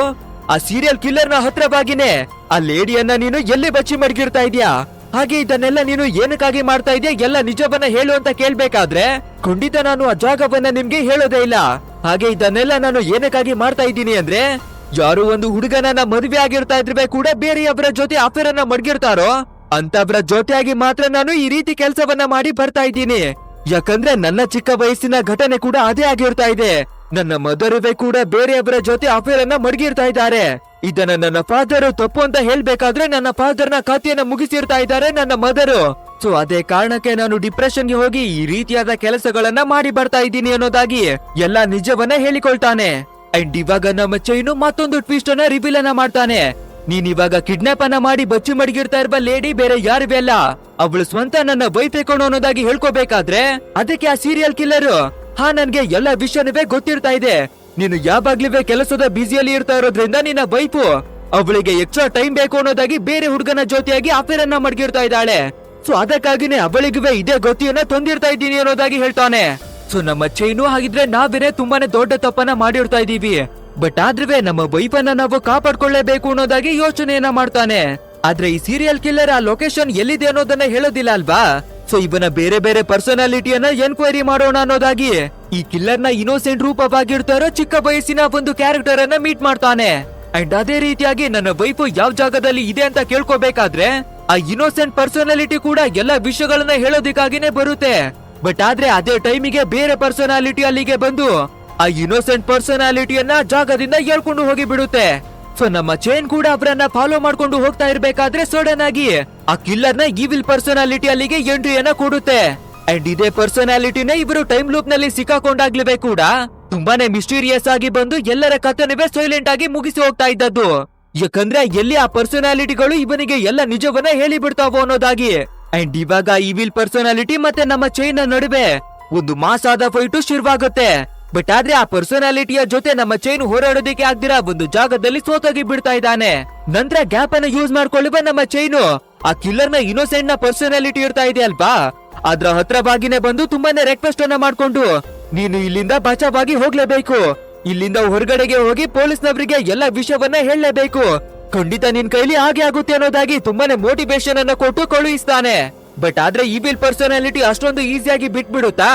A: ಆ ಸೀರಿಯಲ್ ಕಿಲ್ಲರ್ನ ಹತ್ರವಾಗಿನೇ ಆ ಲೇಡಿಯನ್ನ ನೀನು ಎಲ್ಲಿ ಬಚ್ಚಿ ಮಡಗಿರ್ತಾ ಇದೀಯಾ? ಹಾಗೆ ಇದನ್ನೆಲ್ಲ ನೀನು ಏನಕ್ಕಾಗಿ ಮಾಡ್ತಾ ಇದೆಯಾ? ಎಲ್ಲ ನಿಜವನ್ನ ಹೇಳು ಅಂತ ಕೇಳ್ಬೇಕಾದ್ರೆ? ಖಂಡಿತ ನಾನು ಆ ಜಾಗವನ್ನ ನಿಮ್ಗೆ ಹೇಳೋದೇ ಇಲ್ಲ. ಹಾಗೆ ಇದನ್ನೆಲ್ಲ ನಾನು ಏನಕ್ಕಾಗಿ ಮಾಡ್ತಾ ಇದ್ದೀನಿ ಅಂದ್ರೆ, ಯಾರು ಒಂದು ಹುಡುಗನನ್ನ ಮದುವೆ ಆಗಿರ್ತಾ ಇದ್ರೆ ಕೂಡ ಬೇರೆಯವರ ಜೊತೆ ಅಫೇರ್ ಅನ್ನ ಮಡ್ಗಿರ್ತಾರೋ ಅಂತವರ ಜೊತೆಯಾಗಿ ಮಾತ್ರ ನಾನು ಈ ರೀತಿ ಕೆಲಸವನ್ನ ಮಾಡಿ ಬರ್ತಾ ಇದ್ದೀನಿ. ಯಾಕಂದ್ರೆ ನನ್ನ ಚಿಕ್ಕ ವಯಸ್ಸಿನ ಘಟನೆ ಕೂಡ ಅದೇ ಆಗಿರ್ತಾ ಇದೆ. ನನ್ನ ಮದರುವೆ ಕೂಡ ಬೇರೆಯವರ ಜೊತೆ ಅಫೇರ್ ಅನ್ನ ಮಡಗಿರ್ತಾ ಇದ್ದಾರೆ. ಇದನ್ನ ನನ್ನ ಫಾದರ್ ತಪ್ಪು ಅಂತ ಹೇಳ್ಬೇಕಾದ್ರೆ ನನ್ನ ಫಾದರ್ನ ಕಥೆಯನ್ನ ಮುಗಿಸಿರ್ತಾ ಇದ್ದಾರೆ ನನ್ನ ಮದರು. ಸೊ ಅದೇ ಕಾರಣಕ್ಕೆ ನಾನು ಡಿಪ್ರೆಷನ್ಗೆ ಹೋಗಿ ಈ ರೀತಿಯಾದ ಕೆಲಸಗಳನ್ನ ಮಾಡಿ ಬರ್ತಾ ಇದ್ದೀನಿ ಅನ್ನೋದಾಗಿ ಎಲ್ಲಾ ನಿಜವನ್ನ ಹೇಳಿಕೊಳ್ತಾನೆ. ಅಂಡ್ ಇವಾಗ ನಮ್ಮ ಚೈನು ಮತ್ತೊಂದು ಟ್ವಿಸ್ಟ್ ಅನ್ನ ರಿವೀಲ್ ಅನ್ನ ಮಾಡ್ತಾನೆ. ನೀನ್ ಇವಾಗ ಕಿಡ್ನಾಪ್ ಅನ್ನ ಮಾಡಿ ಬಚ್ಚಿ ಮಡಗಿರ್ತಾ ಇರುವ ಲೇಡಿ ಬೇರೆ ಯಾರಿವೆ ಅಲ್ಲ. ಅವಳು ಸ್ವಂತ ನನ್ನ ಬೈತೇಕೊಂಡು ಅನ್ನೋದಾಗಿ ಹೇಳ್ಕೋಬೇಕಾದ್ರೆ, ಅದಕ್ಕೆ ಆ ಸೀರಿಯಲ್ ಕಿಲ್ಲರ್ ಹಾ ನನ್ಗೆ ಎಲ್ಲ ವಿಷಯನವೇ ಗೊತ್ತಿರ್ತಾ ಇದೆ. ನೀನು ಯಾವಾಗ್ಲಿವೆ ಕೆಲಸದ ಬ್ಯುಸಿಯಲ್ಲಿ ಇರ್ತಾ ಇರೋದ್ರಿಂದ ನಿನ್ನ ವೈಫು ಅವಳಿಗೆ ಎಕ್ಸ್ಟ್ರಾ ಟೈಮ್ ಬೇಕು ಅನ್ನೋದಾಗಿ ಬೇರೆ ಹುಡುಗನ ಜೊತೆಯಾಗಿ ಅಫೇರ್ ಅನ್ನ ಮಡ್ಗಿರ್ತಾ ಇದ್ದಾಳೆ. ಸೊ ಅದಕ್ಕಾಗಿನೇ ಅವಳಿಗುವೆ ಇದೇ ಗೊತ್ತಿಯನ್ನ ತಂದಿರ್ತಾ ಇದ್ದೀನಿ ಅನ್ನೋದಾಗಿ ಹೇಳ್ತಾನೆ. ಸೊ ನಮ್ಮ ಚೈನು ಹಾಗಿದ್ರೆ ನಾವೇನೆ ತುಂಬಾನೇ ದೊಡ್ಡ ತಪ್ಪನ್ನ ಮಾಡಿರ್ತಾ ಇದೀವಿ ಬಟ್ ಆದ್ರೆ ನಮ್ಮ ವೈಫನ್ನ ನಾವು ಕಾಪಾಡ್ಕೊಳ್ಳೇಬೇಕು ಅನ್ನೋದಾಗಿ ಯೋಚನೆಯನ್ನ ಮಾಡ್ತಾನೆ. ಆದ್ರೆ ಈ ಸೀರಿಯಲ್ ಕಿಲ್ಲರ್ ಆ ಲೊಕೇಶನ್ ಎಲ್ಲಿದೆ ಅನ್ನೋದನ್ನ ಹೇಳೋದಿಲ್ಲ ಅಲ್ವಾ? ಸೊ ಇವನ ಬೇರೆ ಬೇರೆ ಪರ್ಸನಾಲಿಟಿಯನ್ನ ಎನ್ಕ್ವೈರಿ ಮಾಡೋಣ ಅನ್ನೋದಾಗಿ ಈ ಕಿಲ್ಲರ್ನ ಇನೋಸೆಂಟ್ ರೂಪವಾಗಿರ್ತಾರೋ ಚಿಕ್ಕ ವಯಸ್ಸಿನ ಒಂದು ಕ್ಯಾರೆಕ್ಟರ್ ಅನ್ನ ಮೀಟ್ ಮಾಡ್ತಾನೆ. ಅಂಡ್ ಅದೇ ರೀತಿಯಾಗಿ ನನ್ನ ವೈಫ್ ಯಾವ ಜಾಗದಲ್ಲಿ ಇದೆ ಅಂತ ಕೇಳ್ಕೋಬೇಕಾದ್ರೆ, ಆ ಇನೋಸೆಂಟ್ ಪರ್ಸನಾಲಿಟಿ ಕೂಡ ಎಲ್ಲ ವಿಷಯಗಳನ್ನ ಹೇಳೋದಿಕ್ಕಾಗಿನೆ ಬರುತ್ತೆ. ಬಟ್ ಆದ್ರೆ ಅದೇ ಟೈಮಿಗೆ ಬೇರೆ ಪರ್ಸನಾಲಿಟಿ ಅಲ್ಲಿಗೆ ಬಂದು ಆ ಇನೋಸೆಂಟ್ ಪರ್ಸನಾಲಿಟಿಯನ್ನ ಜಾಗದಿಂದ ಹೇಳ್ಕೊಂಡು ಹೋಗಿ ಬಿಡುತ್ತೆ ಸೊ ನಮ್ಮ ಚೈನ್ ಕೂಡ ಅವರನ್ನ ಫಾಲೋ ಮಾಡ್ಕೊಂಡು ಹೋಗ್ತಾ ಇರ್ಬೇಕಾದ್ರೆ ಸಡನ್ ಆಗಿ ಆ ಕಿಲ್ಲರ್ನ ಈವಿಲ್ ಪರ್ಸನಾಲಿಟಿ ಅಲ್ಲಿಗೆ ಎಂಟ್ರಿಯನ್ನ ಕೊಡುತ್ತೆ. ಅಂಡ್ ಇದೇ ಪರ್ಸನಾಲಿಟಿನ ಇವರು ಟೈಮ್ ಲೂಪ್ನಲ್ಲಿ ಸಿಕ್ಕಾಕೊಂಡಾಗ್ಲಿವೆ ಕೂಡ. ತುಂಬಾನೇ ಮಿಸ್ಟೀರಿಯಸ್ ಆಗಿ ಬಂದು ಎಲ್ಲರ ಕಥನವೇ ಸೈಲೆಂಟ್ ಆಗಿ ಮುಗಿಸಿ ಹೋಗ್ತಾ ಇದ್ದದ್ದು. ಯಾಕಂದ್ರೆ ಎಲ್ಲಿ ಆ ಪರ್ಸನಾಲಿಟಿಗಳು ಇವನಿಗೆ ಎಲ್ಲ ನಿಜವನ್ನ ಹೇಳಿ ಬಿಡ್ತಾವೋ ಅನ್ನೋದಾಗಿ ಅಂಡ್ ಇವಾಗ ಇವಿಲ್ ಪರ್ಸನಾಲಿಟಿ ಮತ್ತೆ ನಮ್ಮ ಚೈನ್ ನಡುವೆ ಒಂದು ಮಾಸಾದ ಫೈಟು ಶುರುವಾಗುತ್ತೆ. ಬಟ್ ಆದ್ರೆ ಆ ಪರ್ಸನಾಲಿಟಿಯ ಜೊತೆ ನಮ್ಮ ಚೈನ್ ಹೋರಾಡೋದಿಕ್ಕೆ ಆಗ್ದಿರ ಒಂದು ಜಾಗದಲ್ಲಿ ಸೋತೋಗಿ ಬಿಡ್ತಾ ಇದ್ದಾನೆ. ನಂತರ ಗ್ಯಾಪ್ ಅನ್ನ ಯೂಸ್ ಮಾಡ್ಕೊಳ್ಳುವ ನಮ್ಮ ಚೈನು ಆ ಕಿಲ್ಲರ್ನ ಇನ್ನೋಸೆಂಟ್ನ ಪರ್ಸನಾಲಿಟಿ ಇರ್ತಾ ಇದೆ ಅಲ್ವಾ? ಅದ್ರ ಹತ್ರ ಬಾಗಿನೇ ಬಂದು ತುಂಬಾನೇ ರಿಕ್ವೆಸ್ಟ್ ಅನ್ನ ಮಾಡ್ಕೊಂಡು, ನೀನು ಇಲ್ಲಿಂದ ಬಚಾವಾಗಿ ಹೋಗ್ಲೇಬೇಕು. ಇಲ್ಲಿಂದ ಹೊರಗಡೆಗೆ ಹೋಗಿ ಪೊಲೀಸ್ನವರಿಗೆ ಎಲ್ಲ ವಿಷಯವನ್ನ ಹೇಳಲೇಬೇಕು. ಖಂಡಿತ ನಿನ್ ಕೈಲಿ ಹಾಗೆ ಆಗುತ್ತೆ ಅನ್ನೋದಾಗಿ ತುಂಬಾನೇ ಮೋಟಿವೇಶನ್ ಅನ್ನ ಕೊಟ್ಟು ಕಳುಹಿಸ್ತಾನೆ. ಬಟ್ ಆದ್ರೆ ಇವಿಲ್ ಪರ್ಸನಾಲಿಟಿ ಅಷ್ಟೊಂದು ಈಸಿಯಾಗಿ ಬಿಟ್ಬಿಡುತ್ತಾ?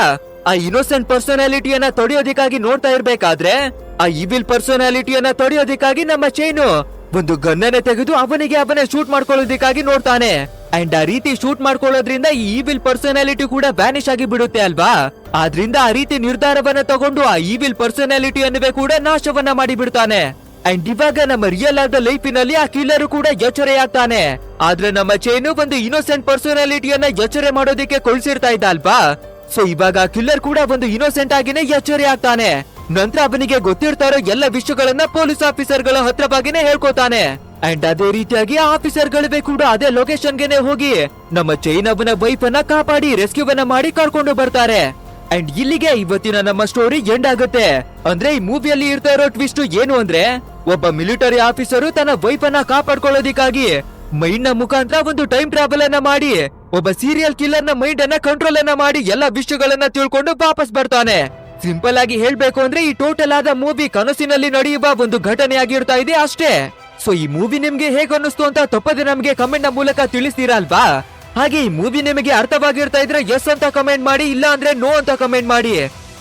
A: ಆ ಇನೋಸೆಂಟ್ ಪರ್ಸನಾಲಿಟಿಯನ್ನ ತೊಡೆಯೋದಿಕ್ಕಾಗಿ ನೋಡ್ತಾ ಇರ್ಬೇಕಾದ್ರೆ, ಆ ಇವಿಲ್ ಪರ್ಸನಾಲಿಟಿಯನ್ನ ತೊಡೆಯೋದಿಕ್ಕಾಗಿ ನಮ್ಮ ಚೈನು ಒಂದು ಗನ್ನನೆ ತೆಗೆದು ಅವನಿಗೆ ಅವನೇ ಶೂಟ್ ಮಾಡ್ಕೊಳ್ಳೋದಿಕ್ಕಾಗಿ ನೋಡ್ತಾನೆ. ಅಂಡ್ ಆ ರೀತಿ ಶೂಟ್ ಮಾಡ್ಕೊಳ್ಳೋದ್ರಿಂದ ಈ ಬಿಲ್ ಪರ್ಸನಾಲಿಟಿ ಕೂಡ ವ್ಯಾನಿಶ್ ಆಗಿ ಬಿಡುತ್ತೆ ಅಲ್ವಾ? ಆದ್ರಿಂದ ಆ ರೀತಿ ನಿರ್ಧಾರವನ್ನ ತಗೊಂಡು ಆ ಈವಿಲ್ ಪರ್ಸನಾಲಿಟಿಯನ್ನುವೆ ಕೂಡ ನಾಶವನ್ನ ಮಾಡಿ ಬಿಡ್ತಾನೆ ಅಂಡ್ ಇವಾಗ ನಮ್ಮ ರಿಯಲ್ ಆದ ಲೈಫಿನಲ್ಲಿ ಆ ಕಿಲ್ಲರ್ ಕೂಡ ಎಚ್ಚರೆಯಾಗ್ತಾನೆ ಆದ್ರೆ ನಮ್ಮ ಚೈನು ಒಂದು ಇನ್ನೋಸೆಂಟ್ ಪರ್ಸನಾಲಿಟಿಯನ್ನ ಯೋಚನೆ ಮಾಡೋದಕ್ಕೆ ಕೊಳಿಸಿರ್ತಾ ಇದ್ದ ಅಲ್ವಾ? ಸೊ ಇವಾಗ ಕಿಲ್ಲರ್ ಕೂಡ ಒಂದು ಇನ್ನೋಸೆಂಟ್ ಆಗಿನೇ ಎಚ್ಚರಿ ಆಗ್ತಾನೆ. ನಂತರ ಅವನಿಗೆ ಗೊತ್ತಿರ್ತಾರೋ ಎಲ್ಲ ವಿಷಯಗಳನ್ನ ಪೊಲೀಸ್ ಆಫೀಸರ್ಗಳ ಹತ್ರ ಬಾಗಿನೇ ಹೇಳ್ಕೊತಾನೆ. ಅಂಡ್ ಅದೇ ರೀತಿಯಾಗಿ ಆಫೀಸರ್ ಗಳಿವೆ ಕೂಡ ಅದೇ ಲೊಕೇಶನ್ ಗೆನೆ ಹೋಗಿ ನಮ್ಮ ಚೈನ್ ಅವನ ವೈಫ್ ಅನ್ನ ಕಾಪಾಡಿ ರೆಸ್ಕ್ಯೂವನ್ನ ಮಾಡಿ ಕರ್ಕೊಂಡು ಬರ್ತಾರೆ. ಅಂಡ್ ಇಲ್ಲಿಗೆ ಇವತ್ತಿನ ನಮ್ಮ ಸ್ಟೋರಿ ಎಂಡ್ ಆಗುತ್ತೆ. ಅಂದ್ರೆ ಈ ಮೂವಿಯಲ್ಲಿ ಇರ್ತಾ ಇರೋ ಟ್ವಿಸ್ಟ್ ಏನು ಅಂದ್ರೆ, ಒಬ್ಬ ಮಿಲಿಟರಿ ಆಫೀಸರು ತನ್ನ ವೈಫ್ ಅನ್ನ ಕಾಪಾಡ್ಕೊಳ್ಳೋದಿಕ್ಕಾಗಿ ಮೈಂಡ್ನ ಮುಖಾಂತರ ಒಂದು ಟೈಮ್ ಟ್ರಾವೆಲ್ ಅನ್ನ ಮಾಡಿ, ಒಬ್ಬ ಸೀರಿಯಲ್ ಕಿಲ್ಲರ್ನ ಮೈಂಡ್ ಅನ್ನ ಕಂಟ್ರೋಲ್ ಅನ್ನ ಮಾಡಿ ಎಲ್ಲ ವಿಷಯಗಳನ್ನ ತಿಳ್ಕೊಂಡು ವಾಪಸ್ ಬರ್ತಾನೆ. ಸಿಂಪಲ್ ಆಗಿ ಹೇಳ್ಬೇಕು ಅಂದ್ರೆ ಈ ಟೋಟಲ್ ಆದ ಮೂವಿ ಕನಸಿನಲ್ಲಿ ನಡೆಯುವ ಒಂದು ಘಟನೆಯಾಗಿರ್ತಾ ಇದೆ ಅಷ್ಟೇ. ಸೊ ಈ ಮೂವಿ ನಿಮ್ಗೆ ಹೇಗ್ ಅನ್ನಿಸ್ತು ಅಂತ ತಪ್ಪದೆ ನಮ್ಗೆ ಕಮೆಂಟ್ನ ಮೂಲಕ ತಿಳಿಸ್ತೀರಾ ಅಲ್ವಾ? ಹಾಗೆ ಈ ಮೂವಿ ನಿಮಗೆ ಅರ್ಥವಾಗಿರ್ತಾ ಇದ್ರೆ ಎಸ್ ಅಂತ ಕಮೆಂಟ್ ಮಾಡಿ, ಇಲ್ಲ ಅಂದ್ರೆ ನೋ ಅಂತ ಕಮೆಂಟ್ ಮಾಡಿ.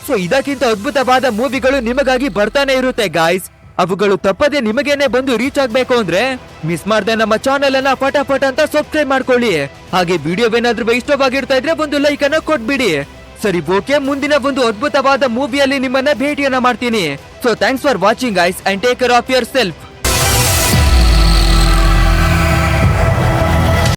A: ಸೊ ಇದಕ್ಕಿಂತ ಅದ್ಭುತವಾದ ಮೂವಿಗಳು ನಿಮಗಾಗಿ ಬರ್ತಾನೆ ಇರುತ್ತೆ ಗಾಯ್ಸ್ ಅವುಗಳು ತಪ್ಪದೆ ನಿಮಗೇನೆ ಬಂದು ರೀಚ್ ಆಗ್ಬೇಕು ಅಂದ್ರೆ ಮಿಸ್ ಮಾಡದೆ ನಮ್ಮ ಚಾನೆಲ್ ಅನ್ನ ಫಟಾಫಟ್ ಅಂತ ಸಬ್ಸ್ಕ್ರೈಬ್ ಮಾಡ್ಕೊಳ್ಳಿ. ಹಾಗೆ ವಿಡಿಯೋ ಏನಾದ್ರೂ ಇಷ್ಟವಾಗಿರ್ತಾ ಇದ್ರೆ ಒಂದು ಲೈಕ್ ಅನ್ನ ಕೊಟ್ಬಿಡಿ. ಸರಿ ಓಕೆ ಮುಂದಿನ ಒಂದು ಅದ್ಭುತವಾದ ಮೂವಿಯಲ್ಲಿ ನಿಮ್ಮನ್ನ ಭೇಟಿಯನ್ನ ಮಾಡ್ತೀನಿ. So thanks for watching guys and take care of yourself